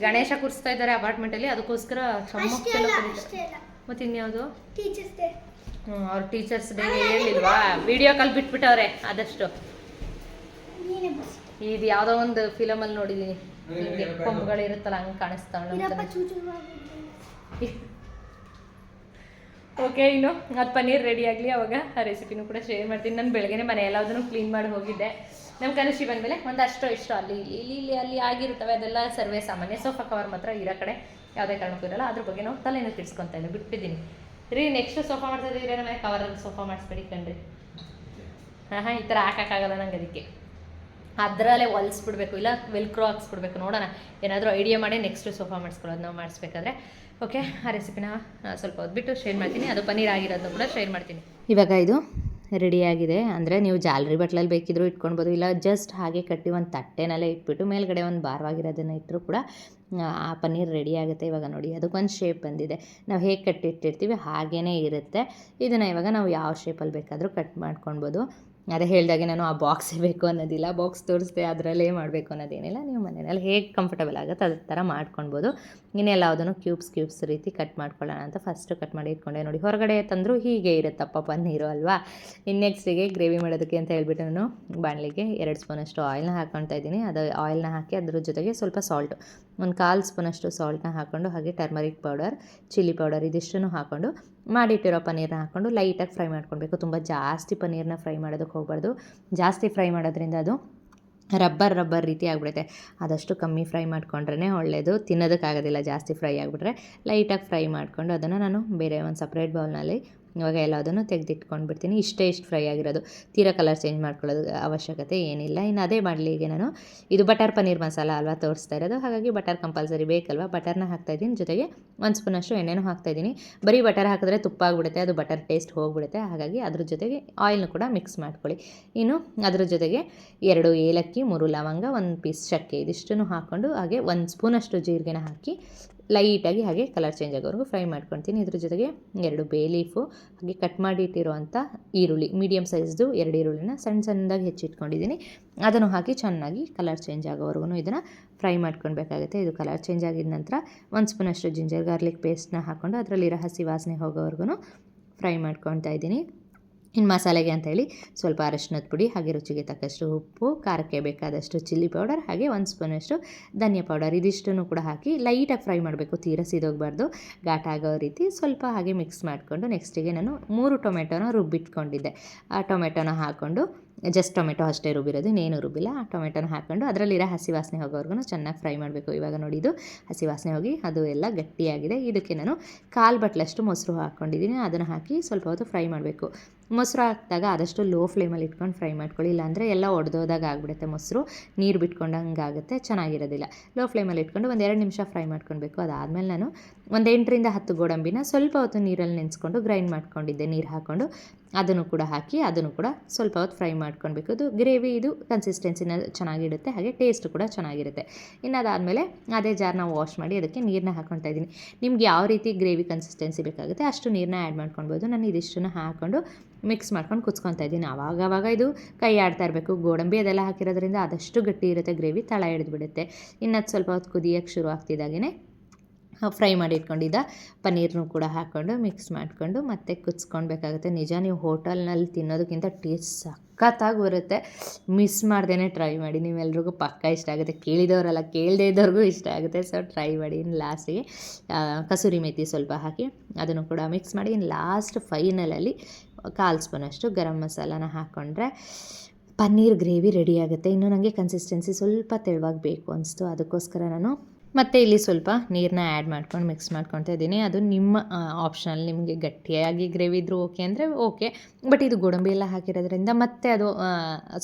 ಗಣೇಶ ಕೂರಿಸ್ತಾ ಇದ್ದಾರೆ ಅಪಾರ್ಟ್ಮೆಂಟಲ್ಲಿ ಅದಕ್ಕೋಸ್ಕರ ಮತ್ತಿನ್ಯಾವುದು? ಮತ್ತೆ ಇನ್ಯಾವುದು ಟೀಚರ್ಸ್ ಡೇ ಹ್ಞೂ ಅವ್ರ ಟೀಚರ್ಸ್ ಡೇ ಹೇಳಿಲ್ವಾ ವಿಡಿಯೋ ಕಾಲ್ ಬಿಟ್ಬಿಟ್ಟವ್ರೆ ಆದಷ್ಟು. ಇದು ಯಾವುದೋ ಒಂದು ಫಿಲಮಲ್ಲಿ ನೋಡಿದ್ದೀನಿ ಹಿಂಗೆ ಕೊಂಬುಗಳು ಇರುತ್ತಲ್ಲ ಹಂಗೆ ಕಾಣಿಸ್ತಾವಳೆ ಓಕೆ ಇನ್ನು ಅದು ಪನ್ನೀರ್ ರೆಡಿ ಆಗಲಿ ಅವಾಗ ಆ ರೆಸಿಪಿನೂ ಕೂಡ ಶೇರ್ ಮಾಡ್ತೀನಿ. ನಾನು ಬೆಳಗ್ಗೆನೆ ಮನೆ ಎಲ್ಲದನ್ನು ಕ್ಲೀನ್ ಮಾಡಿ ಹೋಗಿದ್ದೆ. ನಮ್ಮ ಕನಶಿ ಬಂದಮೇಲೆ ಒಂದಷ್ಟು ಇಷ್ಟು ಅಲ್ಲಿ ಇಲ್ಲಿ ಇಲ್ಲಿ ಅಲ್ಲಿ ಆಗಿರುತ್ತವೆ, ಅದೆಲ್ಲ ಸರ್ವೇ ಸಾಮಾನ್ಯ. ಸೋಫಾ ಕವರ್ ಮಾತ್ರ ಇರೋ ಕಡೆ. ಯಾವುದೇ ಕಾರಣಕ್ಕೂ ಇರಲ್ಲ. ಅದ್ರ ಬಗ್ಗೆ ನಾವು ತಲೆನ ಕೆಡ್ಸ್ಕೊತಾ ಇದ್ದೀವಿ ಬಿಟ್ಬಿದ್ದೀನಿ. ರೀ ನೆಕ್ಸ್ಟ್ ಸೋಫಾ ಮಾಡ್ತಾ ಇದ್ದೀರಿ ಕವರ್ ಕವರಲ್ಲಿ ಸೋಫಾ ಮಾಡಿಸ್ಬೇಡಿ ಕಣ್ರಿ. ಹಾಂ ಹಾಂ, ಈ ಥರ ಹಾಕೋಕ್ಕಾಗಲ್ಲ ನಂಗೆ ಅದಕ್ಕೆ. ಅದರಲ್ಲೇ ಹೊಲಿಸ್ಬಿಡ್ಬೇಕು, ಇಲ್ಲ ವೆಲ್ಕ್ರೋ ಹಾಕ್ಸ್ಬಿಡ್ಬೇಕು, ನೋಡೋಣ. ಏನಾದರೂ ಐಡಿಯಾ ಮಾಡಿ ನೆಕ್ಸ್ಟ್ ಸೋಫಾ ಮಾಡಿಸ್ಕೊಳ್ಳೋದು ನಾವು ಮಾಡಿಸ್ಬೇಕಾದ್ರೆ. ಓಕೆ ಆ ರೆಸಿಪಿನ ಸ್ವಲ್ಪ ಹೊದ್ಬಿಟ್ಟು ಶೇರ್ ಮಾಡ್ತೀನಿ. ಅದು ಪನ್ನೀರ್ ಆಗಿರೋದನ್ನು ಕೂಡ ಶೇರ್ ಮಾಡ್ತೀನಿ. ಇವಾಗ ಇದು ರೆಡಿಯಾಗಿದೆ. ಅಂದರೆ ನೀವು ಜಾಲರಿ ಬಟ್ಲಲ್ಲಿ ಬೇಕಿದ್ರೂ ಇಟ್ಕೊಳ್ಬೋದು. ಇಲ್ಲ ಜಸ್ಟ್ ಹಾಗೆ ಕಟ್ಟಿ ಒಂದು ತಟ್ಟೆನಲ್ಲೇ ಇಟ್ಬಿಟ್ಟು ಮೇಲ್ಗಡೆ ಒಂದು ಭಾರವಾಗಿರೋದನ್ನು ಇಟ್ಟರು ಕೂಡ ಆ, ಪನ್ನೀರ್ ರೆಡಿ ಆಗುತ್ತೆ ಇವಾಗ ನೋಡಿ. ಅದಕ್ಕೊಂದು ಶೇಪ್ ಬಂದಿದೆ. ನಾವು ಹೇಗೆ ಕಟ್ಟಿಟ್ಟಿರ್ತೀವಿ ಹಾಗೇ ಇರುತ್ತೆ. ಇದನ್ನು ಇವಾಗ ನಾವು ಯಾವ ಶೇಪಲ್ಲಿ ಬೇಕಾದರೂ ಕಟ್ ಮಾಡ್ಕೊಳ್ಬೋದು. ಅದೇ ಹೇಳಿದಾಗೆ ನಾನು ಆ ಬಾಕ್ಸೇ ಬೇಕು ಅನ್ನೋದಿಲ್ಲ ಬಾಕ್ಸ್ ತೋರಿಸ್ದೆ ಅದರಲ್ಲೇ ಮಾಡಬೇಕು ಅನ್ನೋದೇನಿಲ್ಲ. ನೀವು ಮನೆಯಲ್ಲಿ ಹೇಗೆ ಕಂಫರ್ಟಬಲ್ ಆಗುತ್ತೆ ಅದ್ರ ಥರ ಮಾಡ್ಕೊಳ್ಬೋದು ಇನ್ನೆಲ್ಲ ಯಾವುದನ್ನು ಕ್ಯೂಬ್ಸ್ ಕ್ಯೂಬ್ಸ್ ರೀತಿ ಕಟ್ ಮಾಡ್ಕೊಳ್ಳೋಣ ಅಂತ ಫಸ್ಟು ಕಟ್ ಮಾಡಿ ಇಟ್ಕೊಂಡೆ. ನೋಡಿ, ಹೊರಗಡೆ ತಂದರೂ ಹೀಗೆ ಇರುತ್ತಪ್ಪ ಪನ್ನೀರು ಅಲ್ವಾ? ಇನ್ನು ಗ್ರೇವಿ ಮಾಡೋದಕ್ಕೆ ಅಂತ ಹೇಳ್ಬಿಟ್ಟು ನಾನು ಬಾಣಲಿಗೆ ಎರಡು ಸ್ಪೂನಷ್ಟು ಆಯಿಲ್ನ ಹಾಕ್ಕೊಳ್ತಾ ಇದ್ದೀನಿ. ಅದು ಆಯಿಲ್ನ ಹಾಕಿ ಅದ್ರ ಜೊತೆಗೆ ಸ್ವಲ್ಪ ಸಾಲ್ಟ್ ಒಂದು ಕಾಲು ಸ್ಪೂನಷ್ಟು ಸಾಲ್ಟ್ನ ಹಾಕ್ಕೊಂಡು ಹಾಗೆ ಟರ್ಮರಿಕ್ ಪೌಡರ್ ಚಿಲ್ಲಿ ಪೌಡರ್ ಇದಿಷ್ಟನ್ನು ಹಾಕ್ಕೊಂಡು ಮಾಡಿಟ್ಟಿರೋ ಪನ್ನೀರ್ನ ಹಾಕ್ಕೊಂಡು ಲೈಟಾಗಿ ಫ್ರೈ ಮಾಡ್ಕೊಳ್ಬೇಕು. ತುಂಬ ಜಾಸ್ತಿ ಪನ್ನೀರ್ನ ಫ್ರೈ ಮಾಡೋದಕ್ಕೆ ಹೋಗ್ಬಾರ್ದು. ಜಾಸ್ತಿ ಫ್ರೈ ಮಾಡೋದ್ರಿಂದ ಅದು ರಬ್ಬರ್ ರಬ್ಬರ್ ರೀತಿ ಆಗಿಬಿಡುತ್ತೆ. ಆದಷ್ಟು ಕಮ್ಮಿ ಫ್ರೈ ಮಾಡ್ಕೊಂಡ್ರೇ ಒಳ್ಳೆಯದು ತಿನ್ನೋದಕ್ಕಾಗೋದಿಲ್ಲ ಜಾಸ್ತಿ ಫ್ರೈ ಆಗಿಬಿಟ್ರೆ. ಲೈಟಾಗಿ ಫ್ರೈ ಮಾಡಿಕೊಂಡು ಅದನ್ನು ನಾನು ಬೇರೆ ಒಂದು ಸಪ್ರೇಟ್ ಬೌಲ್ನಲ್ಲಿ ಇವಾಗ ಎಲ್ಲದನ್ನು ತೆಗೆದಿಟ್ಕೊಂಡು ಬಿಡ್ತೀನಿ ಇಷ್ಟೇ ಇಷ್ಟು ಫ್ರೈ ಆಗಿರೋದು. ತೀರಾ ಕಲರ್ ಚೇಂಜ್ ಮಾಡ್ಕೊಳ್ಳೋದು ಅವಶ್ಯಕತೆ ಏನಿಲ್ಲ. ಇನ್ನು ಅದೇ ಮಾಡಲಿಗೆ ನಾನು ಇದು ಬಟರ್ ಪನ್ನೀರ್ ಮಸಾಲ ಅಲ್ವಾ ತೋರಿಸ್ತಾ ಇರೋದು. ಹಾಗಾಗಿ ಬಟರ್ ಕಂಪಲ್ಸರಿ ಬೇಕಲ್ವಾ? ಬಟರ್ನ ಹಾಕ್ತಾಯಿದ್ದೀನಿ ಜೊತೆಗೆ ಒಂದು ಸ್ಪೂನಷ್ಟು ಎಣ್ಣೆನೂ ಹಾಕ್ತಾಯಿದ್ದೀನಿ ಬರೀ ಬಟರ್ ಹಾಕಿದ್ರೆ ತುಪ್ಪ ಆಗಿಬಿಡುತ್ತೆ. ಅದು ಬಟರ್ ಟೇಸ್ಟ್ ಹೋಗಿಬಿಡುತ್ತೆ. ಹಾಗಾಗಿ ಅದ್ರ ಜೊತೆಗೆ ಆಯಿಲ್ನು ಕೂಡ ಮಿಕ್ಸ್ ಮಾಡ್ಕೊಳ್ಳಿ. ಇನ್ನು ಅದ್ರ ಜೊತೆಗೆ ಎರಡು ಏಲಕ್ಕಿ, ಮೂರು ಲವಂಗ, ಒಂದು ಪೀಸ್ ಚಕ್ಕೆ ಇದಿಷ್ಟನ್ನು ಹಾಕ್ಕೊಂಡು ಹಾಗೆ ಒಂದು ಸ್ಪೂನಷ್ಟು ಜೀರಿಗೆನ ಹಾಕಿ ಲೈಟಾಗಿ ಹಾಗೆ ಕಲರ್ ಚೇಂಜ್ ಆಗೋವರೆಗೂ ಫ್ರೈ ಮಾಡ್ಕೊಳ್ತೀನಿ. ಇದ್ರ ಜೊತೆಗೆ ಎರಡು ಬೇ ಲೀಫು, ಹಾಗೆ ಕಟ್ ಮಾಡಿ ಇಟ್ಟಿರುವಂಥ ಈರುಳ್ಳಿ ಮೀಡಿಯಮ್ ಸೈಜ್ದು ಎರಡು ಈರುಳ್ಳಿನ ಸಣ್ಣ ಸಣ್ಣದಾಗಿ ಹೆಚ್ಚಿಟ್ಕೊಂಡಿದ್ದೀನಿ. ಅದನ್ನು ಹಾಕಿ ಚೆನ್ನಾಗಿ ಕಲರ್ ಚೇಂಜ್ ಆಗೋವರೆಗೂ ಇದನ್ನು ಫ್ರೈ ಮಾಡ್ಕೊಳ್ಬೇಕಾಗುತ್ತೆ. ಇದು ಕಲರ್ ಚೇಂಜ್ ಆಗಿದ ನಂತರ ಒಂದು ಸ್ಪೂನಷ್ಟು ಜಿಂಜರ್ ಗಾರ್ಲಿಕ್ ಪೇಸ್ಟ್ನ ಹಾಕ್ಕೊಂಡು ಅದರಲ್ಲಿರೋ ಹಸಿ ವಾಸನೆ ಹೋಗೋವರೆಗೂ ಫ್ರೈ ಮಾಡ್ಕೊಳ್ತಾ ಇದ್ದೀನಿ. ಇನ್ನು ಮಸಾಲೆಗೆ ಅಂತೇಳಿ ಸ್ವಲ್ಪ ಅರಶಿನದ ಪುಡಿ ಹಾಗೆ ರುಚಿಗೆ ತಕ್ಕಷ್ಟು ಉಪ್ಪು, ಖಾರಕ್ಕೆ ಬೇಕಾದಷ್ಟು ಚಿಲ್ಲಿ ಪೌಡರ್ ಹಾಗೆ ಒಂದು ಸ್ಪೂನಷ್ಟು ಧನಿಯಾ ಪೌಡರ್. ಇದಿಷ್ಟನ್ನು ಕೂಡ ಹಾಕಿ ಲೈಟಾಗಿ ಫ್ರೈ ಮಾಡಬೇಕು. ತೀರ ಸಿದೋಗಬಾರ್ದು. ಘಾಟ ಆಗೋ ರೀತಿ ಸ್ವಲ್ಪ ಹಾಗೆ ಮಿಕ್ಸ್ ಮಾಡಿಕೊಂಡು ನೆಕ್ಸ್ಟಿಗೆ ನಾನು ಮೂರು ಟೊಮೆಟೊನ ರುಬ್ಬಿಟ್ಕೊಂಡಿದ್ದೆ. ಆ ಟೊಮೆಟೊನ ಹಾಕ್ಕೊಂಡು ಜಸ್ಟ್ ಟೊಮೆಟೊ ಅಷ್ಟೇ ರುಬ್ಬಿರೋದು, ಇನ್ನೇನು ರುಬ್ಬಿಲ್ಲ. ಆ ಟೊಮೆಟೊನ ಹಾಕ್ಕೊಂಡು ಅದರಲ್ಲಿರೋ ಹಸಿ ವಾಸನೆ ಹೋಗೋವರೆಗೂ ಚೆನ್ನಾಗಿ ಫ್ರೈ ಮಾಡಬೇಕು. ಇವಾಗ ನೋಡಿ ಇದು ಹಸಿ ವಾಸನೆ ಹೋಗಿ ಅದು ಎಲ್ಲ ಗಟ್ಟಿಯಾಗಿದೆ. ಇದಕ್ಕೆ ನಾನು ಕಾಲು ಬಟ್ಲಷ್ಟು ಮೊಸರು ಹಾಕ್ಕೊಂಡಿದ್ದೀನಿ. ಅದನ್ನು ಹಾಕಿ ಸ್ವಲ್ಪ ಹೊತ್ತು ಫ್ರೈ ಮಾಡಬೇಕು. ಮೊಸರು ಹಾಕಿದಾಗ ಆದಷ್ಟು ಲೋ ಫ್ಲೇಮಲ್ಲಿ ಇಟ್ಕೊಂಡು ಫ್ರೈ ಮಾಡ್ಕೊಳ್ಳಿ. ಇಲ್ಲಾಂದರೆ ಎಲ್ಲ ಒಡೆದೋದಾಗ ಆಗಿಬಿಡುತ್ತೆ ಮೊಸರು. ನೀರು ಬಿಟ್ಕೊಂಡಂಗೆ ಆಗುತ್ತೆ ಚೆನ್ನಾಗಿರೋದಿಲ್ಲ ಲೋ ಫ್ಲೇಮಲ್ಲಿ ಇಟ್ಕೊಂಡು ಒಂದು ಎರಡು ನಿಮಿಷ ಫ್ರೈ ಮಾಡ್ಕೊಳ್ಬೇಕು. ಅದಾದಮೇಲೆ ನಾನು ಒಂದು ಎಂಟರಿಂದ ಹತ್ತು ಗೋಡಂಬಿನ ಸ್ವಲ್ಪ ಹೊತ್ತು ನೀರಲ್ಲಿ ನೆನೆಸ್ಕೊಂಡು ಗ್ರೈಂಡ್ ಮಾಡ್ಕೊಂಡಿದ್ದೆ, ನೀರು ಹಾಕ್ಕೊಂಡು ಅದನ್ನು ಕೂಡ ಹಾಕಿ, ಅದನ್ನು ಕೂಡ ಸ್ವಲ್ಪ ಹೊತ್ತು ಫ್ರೈ ಮಾಡ್ಕೊಳ್ಬೇಕು. ಅದು ಗ್ರೇವಿ, ಇದು ಕನ್ಸಿಸ್ಟೆನ್ಸಿನ ಚೆನ್ನಾಗಿರುತ್ತೆ, ಹಾಗೆ ಟೇಸ್ಟ್ ಕೂಡ ಚೆನ್ನಾಗಿರುತ್ತೆ. ಇನ್ನು ಅದಾದಮೇಲೆ ಅದೇ ಜಾರ್ನ ವಾಶ್ ಮಾಡಿ ಅದಕ್ಕೆ ನೀರನ್ನ ಹಾಕ್ಕೊಳ್ತಾ ಇದ್ದೀನಿ. ನಿಮ್ಗೆ ಯಾವ ರೀತಿ ಗ್ರೇವಿ ಕನ್ಸಿಸ್ಟೆನ್ಸಿ ಬೇಕಾಗುತ್ತೆ ಅಷ್ಟು ನೀರನ್ನ ಆ್ಯಡ್ ಮಾಡ್ಕೊಳ್ಬೋದು. ನಾನು ಇದಿಷ್ಟನ್ನು ಹಾಕ್ಕೊಂಡು ಮಿಕ್ಸ್ ಮಾಡ್ಕೊಂಡು ಕುಚ್ಕೊತಾ ಇದ್ದೀನಿ. ಆವಾಗ ಆವಾಗ ಇದು ಕೈ ಆಡ್ತಾ ಇರಬೇಕು. ಗೋಡಂಬಿ ಅದೆಲ್ಲ ಹಾಕಿರೋದ್ರಿಂದ ಆದಷ್ಟು ಗಟ್ಟಿ ಇರುತ್ತೆ, ಗ್ರೇವಿ ತಳ ಹಿಡಿದ್ಬಿಡುತ್ತೆ ಇನ್ನು ಅದು ಸ್ವಲ್ಪ ಹೊತ್ತು ಕುದಿಯೋಕ್ಕೆ ಶುರು ಆಗ್ತಿದ್ದಾಗೇ ಫ್ರೈ ಮಾಡಿ ಇಟ್ಕೊಂಡಿದ್ದ. ಪನ್ನೀರ್ನೂ ಕೂಡ ಹಾಕ್ಕೊಂಡು ಮಿಕ್ಸ್ ಮಾಡಿಕೊಂಡು ಮತ್ತೆ ಕುಚ್ಕೊಳ್ಬೇಕಾಗುತ್ತೆ ನಿಜ ನೀವು ಹೋಟೆಲ್ನಲ್ಲಿ ತಿನ್ನೋದಕ್ಕಿಂತ ಟೇಸ್ಟ್ ಸಖತ್ತಾಗಿ ಬರುತ್ತೆ. ಮಿಸ್ ಮಾಡ್ದೇ ಟ್ರೈ ಮಾಡಿ. ನೀವೆಲ್ರಿಗೂ ಪಕ್ಕ ಇಷ್ಟ ಆಗುತ್ತೆ. ಕೇಳಿದವರಲ್ಲ, ಕೇಳದೇ ಇದ್ದವ್ರಿಗೂ ಇಷ್ಟ ಆಗುತ್ತೆ. ಸೊ ಟ್ರೈ ಮಾಡಿ ಇನ್ನು ಲಾಸ್ಟಿಗೆ ಕಸೂರಿ ಮೇಥಿ ಸ್ವಲ್ಪ ಹಾಕಿ ಅದನ್ನು ಕೂಡ ಮಿಕ್ಸ್ ಮಾಡಿ ಇನ್ನು ಲಾಸ್ಟ್ ಫೈನಲಲ್ಲಿ ಕಾಲು ಸ್ಪೂನಷ್ಟು ಗರಂ ಮಸಾಲಾನ ಹಾಕ್ಕೊಂಡ್ರೆ ಪನ್ನೀರ್ ಗ್ರೇವಿ ರೆಡಿ ಆಗುತ್ತೆ. ಇನ್ನು ನನಗೆ ಕನ್ಸಿಸ್ಟೆನ್ಸಿ ಸ್ವಲ್ಪ ತೆಳುವಾಗಿ ಬೇಕು ಅನಿಸ್ತು. ಅದಕ್ಕೋಸ್ಕರ ನಾನು ಮತ್ತು ಇಲ್ಲಿ ಸ್ವಲ್ಪ ನೀರನ್ನ ಆ್ಯಡ್ ಮಾಡ್ಕೊಂಡು ಮಿಕ್ಸ್ ಮಾಡ್ಕೊತಾ ಇದ್ದೀನಿ. ಅದು ನಿಮ್ಮ ಆಪ್ಷನಲ್ ನಿಮಗೆ ಗಟ್ಟಿಯಾಗಿ ಗ್ರೇವಿ ಇದ್ದರೂ ಓಕೆ ಅಂದರೆ ಓಕೆ ಬಟ್ ಇದು ಗೋಡಂಬಿ ಎಲ್ಲ ಹಾಕಿರೋದ್ರಿಂದ ಮತ್ತೆ ಅದು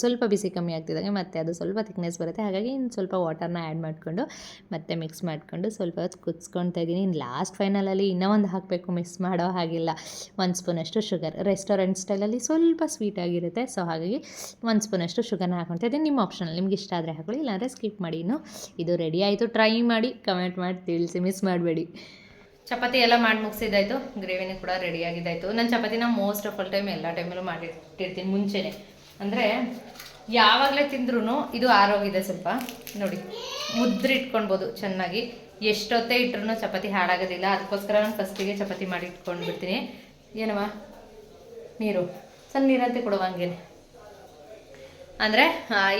ಸ್ವಲ್ಪ ಬಿಸಿ ಕಮ್ಮಿ ಆಗ್ತಿದ್ದಾಗೆ ಮತ್ತೆ ಅದು ಸ್ವಲ್ಪ ಥಿಕ್ನೆಸ್ ಬರುತ್ತೆ. ಹಾಗಾಗಿ ಇನ್ನು ಸ್ವಲ್ಪ ವಾಟರ್ನ ಆ್ಯಡ್ ಮಾಡಿಕೊಂಡು ಮತ್ತೆ ಮಿಕ್ಸ್ ಮಾಡಿಕೊಂಡು ಸ್ವಲ್ಪ ಹೊತ್ತು ಕುದಿಸ್ಕೊತಾ ಇದ್ದೀನಿ. ಇನ್ನು ಲಾಸ್ಟ್ ಫೈನಲಲ್ಲಿ ಇನ್ನೂ ಒಂದು ಹಾಕಬೇಕು ಮಿಕ್ಸ್ ಮಾಡೋ ಹಾಗಿಲ್ಲ. ಒಂದು ಸ್ಪೂನಷ್ಟು ಶುಗರ್ ರೆಸ್ಟೋರೆಂಟ್ ಸ್ಟೈಲಲ್ಲಿ ಸ್ವಲ್ಪ ಸ್ವೀಟ್ ಆಗಿರುತ್ತೆ. ಸೊ ಹಾಗಾಗಿ ಒಂದು ಸ್ಪೂನಷ್ಟು ಶುಗರ್ನ ಹಾಕೊತಾ ಇದ್ದೀನಿ. ನಿಮ್ಮ ಆಪ್ಷನಲ್ಲಿ ನಿಮ್ಗೆ ಇಷ್ಟ ಆದರೆ ಹಾಕೊಳ್ಳಿ. ಇಲ್ಲಾಂದರೆ ಸ್ಕಿಪ್ ಮಾಡಿ. ಇನ್ನು ಇದು ರೆಡಿ ಆಯಿತು. ಟ್ರೈ ಮಾಡಿ. ಕಮೆಂಟ್ ಮಾಡಿ, ತಿಳಿಸಿ ಮಿಸ್ ಮಾಡಬೇಡಿ. ಚಪಾತಿ ಎಲ್ಲ ಮಾಡಿ ಮುಗಿಸಿದಾಯ್ತು ಗ್ರೇವಿನೂ ಕೂಡ ರೆಡಿ ಆಗಿದ್ದಾಯ್ತು. ನಾನು ಚಪಾತಿನ ಮೋಸ್ಟ್ ಆಫ್ ಆಲ್ ಟೈಮ್ ಎಲ್ಲ ಟೈಮಲ್ಲೂ ಮಾಡಿಟ್ಟಿರ್ತೀನಿ ಮುಂಚೆನೆ. ಅಂದರೆ ಯಾವಾಗಲೇ ತಿಂದ್ರೂ ಇದು ಆರೋಗಿದೆ ಸ್ವಲ್ಪ. ನೋಡಿ, ಮುದ್ರೆ ಇಟ್ಕೊಳ್ಬೋದು ಚೆನ್ನಾಗಿ. ಎಷ್ಟೊತ್ತೇ ಇಟ್ರೂ ಚಪಾತಿ ಹಾಳಾಗೋದಿಲ್ಲ. ಅದಕ್ಕೋಸ್ಕರ ನಾನು ಫಸ್ಟಿಗೆ ಚಪಾತಿ ಮಾಡಿ ಇಟ್ಕೊಂಡು ಬಿಡ್ತೀನಿ ಏನವ ನೀರು. ಸಣ್ಣ ನೀರಂತೆ ಕೊಡುವ ಹಂಗೇನೆ. ಅಂದರೆ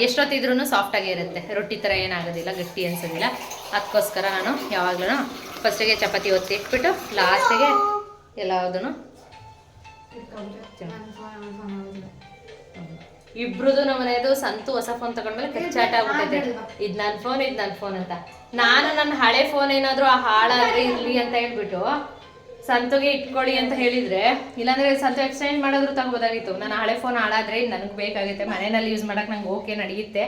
ಎಷ್ಟೊತ್ತಿದ್ರೂ ಸಾಫ್ಟಾಗಿ ಇರುತ್ತೆ. ರೊಟ್ಟಿ ಥರ ಏನಾಗೋದಿಲ್ಲ ಗಟ್ಟಿ ಅನ್ಸೋದಿಲ್ಲ. ಅದಕ್ಕೋಸ್ಕರ ನಾನು ಯಾವಾಗಲೂ ಫಸ್ಟಿಗೆ ಚಪಾತಿ ಒತ್ತಿ ಇಟ್ಬಿಟ್ಟು ಲಾಸ್ಟಿಗೆ ಎಲ್ಲದೂ ಇಬ್ರದು ನಮ್ಮ ಮನೆಯದು ಸಂತು ಹೊಸ ಫೋನ್ ತಗೊಂಡ್ಮೇಲೆ ಕಚ್ಚಾಟ ಆಗ್ಬಿಟ್ಟೈತೆ ಇದು ನನ್ನ ಫೋನ್ ಇದು ನನ್ನ ಫೋನ್ ಅಂತ. ನಾನು ನನ್ನ ಹಳೆ ಫೋನ್ ಏನಾದರೂ ಆ ಹಾಳಾದ್ರೆ ಇರಲಿ ಅಂತ ಹೇಳ್ಬಿಟ್ಟು ಸಂತುಗೆ ಇಟ್ಕೊಳ್ಳಿ ಅಂತ ಹೇಳಿದ್ರೆ, ಇಲ್ಲಾಂದ್ರೆ ಸಂತೋ ಎಕ್ಸ್ಚೇಂಜ್ ಮಾಡೋದ್ರು ತಗೋಬೋದಾಗಿತ್ತು ನನ್ನ ಹಳೆ ಫೋನ್ ಹಾಳಾದ್ರೆ ನನಗೆ ಬೇಕಾಗುತ್ತೆ, ಮನೆಯಲ್ಲಿ ಯೂಸ್ ಮಾಡೋಕೆ ನಂಗೆ ಓಕೆ ನಡೆಯುತ್ತೆ.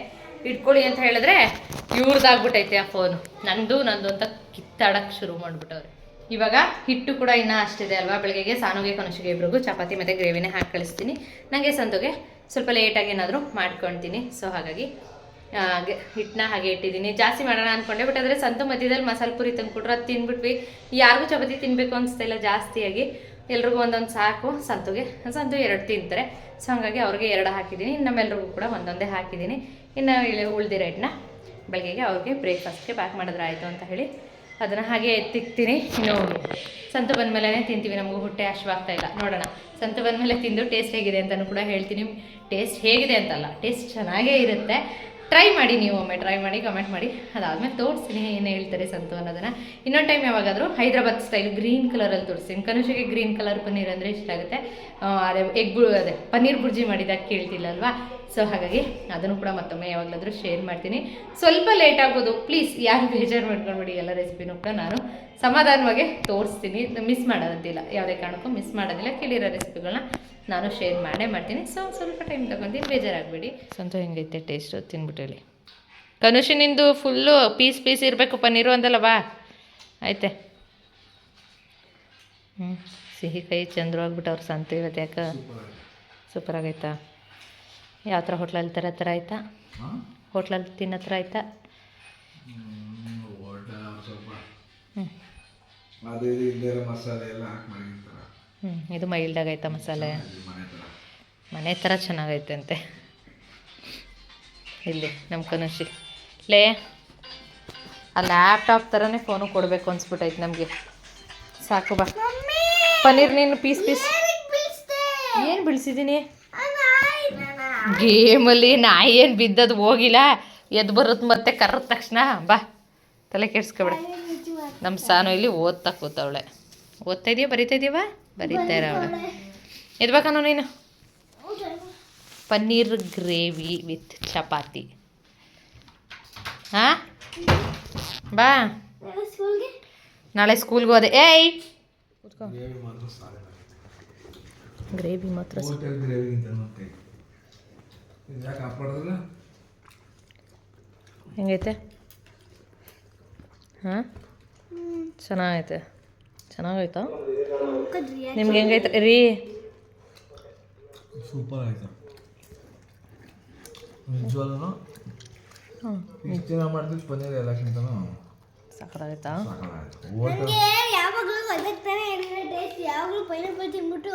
ಇಟ್ಕೊಳ್ಳಿ ಅಂತ ಹೇಳಿದ್ರೆ ಇವ್ರದ್ದಾಗ್ಬಿಟ್ಟೈತೆ ಆ ಫೋನು ನಂದು ನಂದು ಅಂತ ಕಿತ್ತಾಡಕ್ಕೆ ಶುರು ಮಾಡ್ಬಿಟ್ಟವ್ರೆ. ಇವಾಗ ಹಿಟ್ಟು ಕೂಡ ಇನ್ನೂ ಅಷ್ಟಿದೆ ಅಲ್ವಾ? ಬೆಳಗ್ಗೆಗೆ ಸಾನುಗೆ ಕನುಷಿಗೆ ಇಬ್ರಿಗೂ ಚಪಾತಿ ಮತ್ತು ಗ್ರೇವಿನೇ ಹಾಕಿ ಕಳಿಸ್ತೀನಿ. ನನಗೆ ಸಂತೋಗೆ ಸ್ವಲ್ಪ ಲೇಟಾಗಿ ಏನಾದರೂ ಮಾಡ್ಕೊಳ್ತೀನಿ ಸೊ ಹಾಗಾಗಿ ಆ, ಗೆ- ಹಿಟ್ಟನ್ನ ಹಾಗೆ ಇಟ್ಟಿದ್ದೀನಿ. ಜಾಸ್ತಿ ಮಾಡೋಣ ಅಂದ್ಕೊಂಡೆ ಬಟ್ ಆದರೆ ಸಂತು ಮಧ್ಯದಲ್ಲಿ ಮಸಾಲೆ ಪುರಿ ತಂದುಕೊಟ್ರು ಅದು ತಿಂದ್ಬಿಟ್ವಿ. ಯಾರಿಗೂ ಚಪಾತಿ ತಿನ್ನಬೇಕು ಅನಿಸ್ತಾ ಇಲ್ಲ ಜಾಸ್ತಿಯಾಗಿ. ಎಲ್ರಿಗೂ ಒಂದೊಂದು ಸಾಕು ಸಂತುಗೆ. ಸಂತು ಎರಡು ತಿಂತಾರೆ ಸೊ ಹಾಗಾಗಿ ಅವ್ರಿಗೆ ಎರಡು ಹಾಕಿದ್ದೀನಿ. ನಮ್ಮೆಲ್ರಿಗೂ ಕೂಡ ಒಂದೊಂದೇ ಹಾಕಿದ್ದೀನಿ. ಇನ್ನು ಉಳ್ದಿರೋ ಹಿಟ್ಟನ್ನ ಬೆಳಗ್ಗೆಗೆ ಅವ್ರಿಗೆ ಬ್ರೇಕ್ಫಾಸ್ಟ್ಗೆ ಪ್ಯಾಕ್ ಮಾಡಿದ್ರೆ ಆಯಿತು ಅಂತ ಹೇಳಿ ಅದನ್ನು ಹಾಗೆ ಎತ್ತಿಕ್ತೀನಿ. ಇನ್ನು ಸಂತು ಬಂದಮೇಲೆ ತಿಂತೀವಿ ನಮಗೂ ಹೊಟ್ಟೆ ಹಶ್ವಾಗ್ತಾ ಇಲ್ಲ. ನೋಡೋಣ ಸಂತು ಬಂದಮೇಲೆ ತಿಂದು ಟೇಸ್ಟ್ ಹೇಗಿದೆ ಅಂತಲೂ ಕೂಡ ಹೇಳ್ತೀನಿ. ಟೇಸ್ಟ್ ಹೇಗಿದೆ ಅಂತಲ್ಲ ಟೇಸ್ಟ್ ಚೆನ್ನಾಗೇ ಇರುತ್ತೆ. ಟ್ರೈ ಮಾಡಿ ನೀವು ಒಮ್ಮೆ ಟ್ರೈ ಮಾಡಿ ಕಮೆಂಟ್ ಮಾಡಿ. ಅದಾದ್ಮೇಲೆ ತೋರಿಸ್ತೀನಿ ಏನು ಹೇಳ್ತಾರೆ ಸಂತು ಅನ್ನೋದನ್ನು. ಇನ್ನೊಂದು ಟೈಮ್ ಯಾವಾಗಾದರೂ ಹೈದ್ರಾಬಾದ್ ಸ್ಟೈಲ್ ಗ್ರೀನ್ ಕಲರಲ್ಲಿ ತೋರಿಸ್ತೀನಿ. ಕನುಷಿಗೆ ಗ್ರೀನ್ ಕಲರ್ ಪನ್ನೀರ್ ಅಂದರೆ ಇಷ್ಟ ಆಗುತ್ತೆ. ಅದೇ ಎಗ್ ಬು, ಅದೇ ಪನ್ನೀರ್ ಬುರ್ಜಿ ಮಾಡಿದಾಗ ಕೇಳ್ತಿಲ್ಲಲ್ವಾ? ಸೊ ಹಾಗಾಗಿ ಅದನ್ನು ಕೂಡ ಮತ್ತೊಮ್ಮೆ ಯಾವಾಗಲಾದರೂ ಶೇರ್ ಮಾಡ್ತೀನಿ. ಸ್ವಲ್ಪ ಲೇಟ್ ಆಗ್ಬೋದು. ಪ್ಲೀಸ್ ಯಾರು ಬೇಜಾರು ಮಾಡ್ಕೊಂಡ್ಬಿಡಿ ಎಲ್ಲ ರೆಸಿಪಿನೂ ಕೂಡ ನಾನು ಸಮಾಧಾನವಾಗಿ ತೋರಿಸ್ತೀನಿ. ಮಿಸ್ ಮಾಡೋದಿಲ್ಲ. ಯಾವುದೇ ಕಾರಣಕ್ಕೂ ಮಿಸ್ ಮಾಡೋದಿಲ್ಲ. ಕೇಳಿರೋ ರೆಸಿಪಿಗಳನ್ನ ನಾನು ಶೇರ್ ಮಾಡೇ ಮಾಡ್ತೀನಿ. ಸೊ ಸ್ವಲ್ಪ ಟೈಮ್ ತೊಗೊಂತೀನಿ ಬೇಜಾರಾಗಬೇಡಿ. ಸ್ವಂತ ಹೆಂಗೈತೆ ಟೇಸ್ಟು ತಿನ್ಬಿಟ್ಟು ಹೇಳಿ. ಕನುಷಿ ನಿಂದು ಫುಲ್ಲು ಪೀಸ್ ಪೀಸ್ ಇರಬೇಕು ಪನ್ನೀರು ಅಂದಲ್ಲವಾ ಆಯ್ತೆ. ಹ್ಞೂ ಸಿಹಿ ಕೈ ಚಂದ್ರು ಆಗ್ಬಿಟ್ಟು ಸಂತು ಇವತ್ತು ಯಾಕೆ? ಸೂಪರ್ ಆಗೈತಾ? ಯಾವ ಥರ ಹೋಟ್ಲಲ್ಲಿ ಥರ ಥರ ಆಯ್ತಾ? ಹೋಟ್ಲಲ್ಲಿ ತಿನ್ನೋ ಥರ ಆಯ್ತಾ? ಸ್ವಲ್ಪ. ಹ್ಞೂ ಹ್ಞೂ ಇದು ಮೈಲ್ಡ್ ಆಯ್ತಾ ಮಸಾಲೆ? ಮನೆ ಥರ ಮನೆ ಥರ ಚೆನ್ನಾಗೈತೆ ಅಂತೆ ಇಲ್ಲಿ ನಮ್ಮ ಕನುಷಿ ಲೇ ಆ ಲ್ಯಾಪ್ಟಾಪ್ ಥರನೇ ಫೋನು ಕೊಡಬೇಕು ಅನ್ಸ್ಬಿಟ್ಟೈತೆ ನಮಗೆ. ಸಾಕು ಬಾ. ಪನ್ನೀರ್ ನೀನು ಪೀಸ್ ಪೀಸ್. ಏನು ಬಿಡಿಸಿದ್ದೀನಿ ಗೇಮಲ್ಲಿ ನಾಯಿ ಏನು ಬಿದ್ದದು ಹೋಗಿಲ್ಲ. ಎದ್ದು ಬರುತ್ತೆ ಮತ್ತೆ ಕರೆದ ತಕ್ಷಣ. ಬಾ ತಲೆ ಕೆಡ್ಸ್ಕೊಬೇಡ. ನಮ್ಮ ಸಾನು ಇಲ್ಲಿ ಓದ್ತಾ ಕೂತವಳೆ. ಓದ್ತಾ ಇದೆಯಾ ಬರಿತಾ ಇದೀಯವಾ ಬರಿತಾ ಅವಳು ಎದ್ಬೇಕನು ನೀನು? Paneer gravy with chapati. ಹಾಂ? ಬಾ. ನಾಳೆ ಸ್ಕೂಲ್ಗೆ? ಹೋದೆ. ಏಯ್! ಗ್ರೇವಿ ಮಾತ್ರ ಹೆಂಗೈತೆ? ಹಾಂ? ಚೆನ್ನಾಗೈತೆ. ಚೆನ್ನಾಗೈತಾ? ನಿಮ್ಗೆ ಹೆಂಗೈತೆ? ರೀ. ಸೂಪರ್ ಆಯ್ತು. ನಿಜವಾಗ್ಲೂ ಹ್ಞೂ ಇಷ್ಟು ದಿನ ಮಾಡ್ತಿದ್ದು ಪನ್ನೀರ್ ಎಲ್ಲಕ್ಕಿಂತ ಸಕ್ಕತ್ತಾಗೈತಾ ಯಾವಾಗಲೂ ಇರಲಿಲ್ಲ ಟೇಸ್ಟ್ ಯಾವಾಗಲೂ ಪೈನಾಪಲ್ ತಿಂದ್ಬಿಟ್ಟು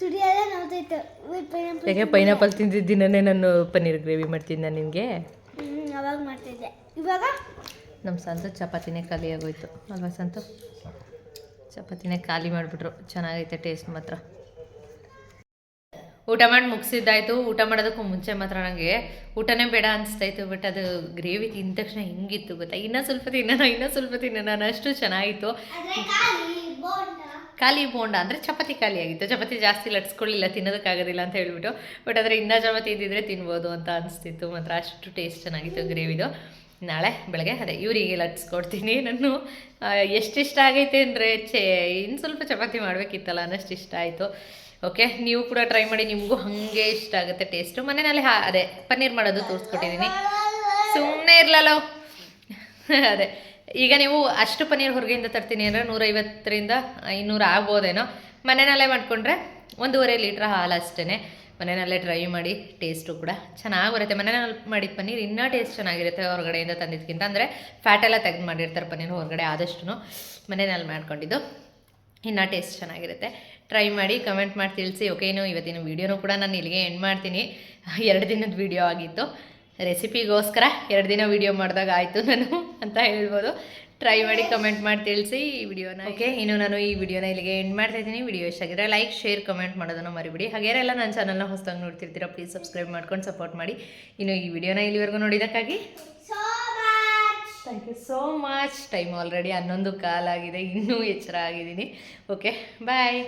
ತುಡಿಯೋದೇ ನೋಡ್ತೈತೆ ಪೈನಾಪಲ್ ಯಾಕೆ ಪೈನಾಪಲ್ ತಿಂದಿದ್ದಿನೇ ನಾನು ಪನ್ನೀರ್ ಗ್ರೇವಿ ಮಾಡ್ತಿದ್ದೆ ನಾನು ನಿನಗೆ. ಅವಾಗ ಮಾಡ್ತಿದ್ದೆ. ಇವಾಗ? ನಮ್ಮ ಸಂತು ಚಪಾತಿನೇ ಖಾಲಿ ಆಗೋಯ್ತು ಅಲ್ವಾ ಸಂತು ಚಪಾತಿನೇ ಖಾಲಿ ಮಾಡಿಬಿಟ್ರು. ಚೆನ್ನಾಗೈತೆ ಟೇಸ್ಟ್ ಮಾತ್ರ. ಊಟ ಮಾಡಿ ಮುಗಿಸಿದ್ದಾಯ್ತು. ಊಟ ಮಾಡೋದಕ್ಕೂ ಮುಂಚೆ ಮಾತ್ರ ನನಗೆ ಊಟನೇ ಬೇಡ ಅನಿಸ್ತಾಯಿತ್ತು ಬಟ್ ಅದು ಗ್ರೇವಿ ತಿಂದ ತಕ್ಷಣ ಹಿಂಗಿತ್ತು ಗೊತ್ತಾ? ಇನ್ನೂ ಸ್ವಲ್ಪ ತಿನ್ನೋಣ ಇನ್ನೂ ಸ್ವಲ್ಪ ತಿನ್ನೋಣ ಅಷ್ಟು ಚೆನ್ನಾಗಿತ್ತು. ಖಾಲಿ ಬೋಂಡ. ಖಾಲಿ ಬೋಂಡ ಅಂದರೆ ಚಪಾತಿ ಖಾಲಿ ಆಗಿತ್ತು. ಚಪಾತಿ ಜಾಸ್ತಿ ಲಟ್ಸ್ಕೊಳ್ಳಿಲ್ಲ ತಿನ್ನೋದಕ್ಕಾಗೋದಿಲ್ಲ ಅಂತ ಹೇಳ್ಬಿಟ್ಟು. ಬಟ್ ಆದರೆ ಇನ್ನೂ ಚಪಾತಿ ಇದ್ದಿದ್ರೆ ತಿನ್ಬೋದು ಅಂತ ಅನಿಸ್ತಿತ್ತು. ಮಾತ್ರ ಅಷ್ಟು ಟೇಸ್ಟ್ ಚೆನ್ನಾಗಿತ್ತು ಗ್ರೇವಿದು ನಾಳೆ ಬೆಳಗ್ಗೆ, ಅದೇ ಇವರಿಗೆ ಲಟ್ಸ್ಕೊಡ್ತೀನಿ ನಾನು ಎಷ್ಟಿಷ್ಟ ಆಗೈತೆ ಅಂದರೆ ಚೇ ಇನ್ನು ಸ್ವಲ್ಪ ಚಪಾತಿ ಮಾಡಬೇಕಿತ್ತಲ್ಲ, ಅನ್ನಷ್ಟು ಇಷ್ಟ ಆಯಿತು. ಓಕೆ ನೀವು ಕೂಡ ಟ್ರೈ ಮಾಡಿ, ನಿಮಗೂ ಹಾಗೆ ಇಷ್ಟ ಆಗುತ್ತೆ ಟೇಸ್ಟು ಮನೆಯಲ್ಲಿ ಹಾ, ಅದೇ, ಪನ್ನೀರ್ ಮಾಡೋದು ತೋರಿಸ್ಕೊಟ್ಟಿದ್ದೀನಿ ಸುಮ್ಮನೆ ಇರಲಲ್ಲ? ಅದೇ, ಈಗ ನೀವು ಅಷ್ಟು ಪನ್ನೀರ್ ಹೊರಗೆಯಿಂದ ತರ್ತೀನಿ ಅಂದರೆ ನೂರೈವತ್ತರಿಂದ ಇನ್ನೂರು ಆಗ್ಬೋದೇನೋ? ಮನೆಯಲ್ಲೇ ಮಾಡಿಕೊಂಡ್ರೆ ಒಂದೂವರೆ ಲೀಟ್ರ್ ಹಾಲು ಅಷ್ಟೇ ಮನೆಯಲ್ಲೇ ಟ್ರೈ ಮಾಡಿ ಟೇಸ್ಟು ಕೂಡ ಚೆನ್ನಾಗಿ ಬರುತ್ತೆ. ಮನೆಯಲ್ಲಿ ಮಾಡಿದ ಪನ್ನೀರ್ ಇನ್ನೂ ಟೇಸ್ಟ್ ಚೆನ್ನಾಗಿರುತ್ತೆ ಹೊರಗಡೆಯಿಂದ ತಂದಿದ್ದಕ್ಕಿಂತ ಅಂದರೆ ಫ್ಯಾಟ್ ಎಲ್ಲ ತೆಗೆದು ಮಾಡಿರ್ತಾರೆ ಪನ್ನೀರ್ ಹೊರಗಡೆ ಆದಷ್ಟು ಮನೆಯಲ್ಲಿ ಮಾಡ್ಕೊಂಡಿದ್ದು. ಇನ್ನೂ ಟೇಸ್ಟ್ ಚೆನ್ನಾಗಿರುತ್ತೆ. ಟ್ರೈ ಮಾಡಿ ಕಮೆಂಟ್ ಮಾಡಿ ತಿಳಿಸಿ. ಓಕೆನು ಇವತ್ತಿನ ವೀಡಿಯೋನೂ ಕೂಡ ನಾನು ಇಲ್ಲಿಗೆ ಎಂಡ್ ಮಾಡ್ತೀನಿ. ಎರಡು ದಿನದ ವೀಡಿಯೋ ಆಗಿತ್ತು. ರೆಸಿಪಿಗೋಸ್ಕರ ಎರಡು ದಿನ ವೀಡಿಯೋ ಮಾಡಿದಾಗ ಆಯಿತು ನಾನು ಅಂತ ಹೇಳ್ಬೋದು. ಟ್ರೈ ಮಾಡಿ ಕಮೆಂಟ್ ಮಾಡಿ ತಿಳಿಸಿ ಈ ವಿಡಿಯೋನ ಓಕೆ ಇನ್ನು ನಾನು ಈ ವಿಡಿಯೋನ ಇಲ್ಲಿಗೆ ಎಂಡ್ ಮಾಡ್ತಾ ಇದ್ದೀನಿ. ವಿಡಿಯೋ ಇಷ್ಟ ಆಗಿದ್ರೆ ಲೈಕ್ ಶೇರ್ ಕಮೆಂಟ್ ಮಾಡೋದನ್ನು ಮರಿಬಿಡಿ. ಹಾಗೇರೆಲ್ಲ ನನ್ನ ಚಾನಲ್ನ ಹೊಸದಾಗಿ ನೋಡ್ತಿರ್ತೀರಾ ಪ್ಲೀಸ್ ಸಬ್ಸ್ಕ್ರೈಬ್ ಮಾಡ್ಕೊಂಡು ಸಪೋರ್ಟ್ ಮಾಡಿ. ಇನ್ನು ಈ ವಿಡಿಯೋನ ಇಲ್ಲಿವರೆಗೂ ನೋಡಿದ್ದಕ್ಕಾಗಿ thank you so much time already ಹನ್ನೊಂದು ಕಾಲಾಗಿದೆ. ಇನ್ನೂ ಎಚ್ಚರ ಆಗಿದ್ದೀನಿ. Okay bye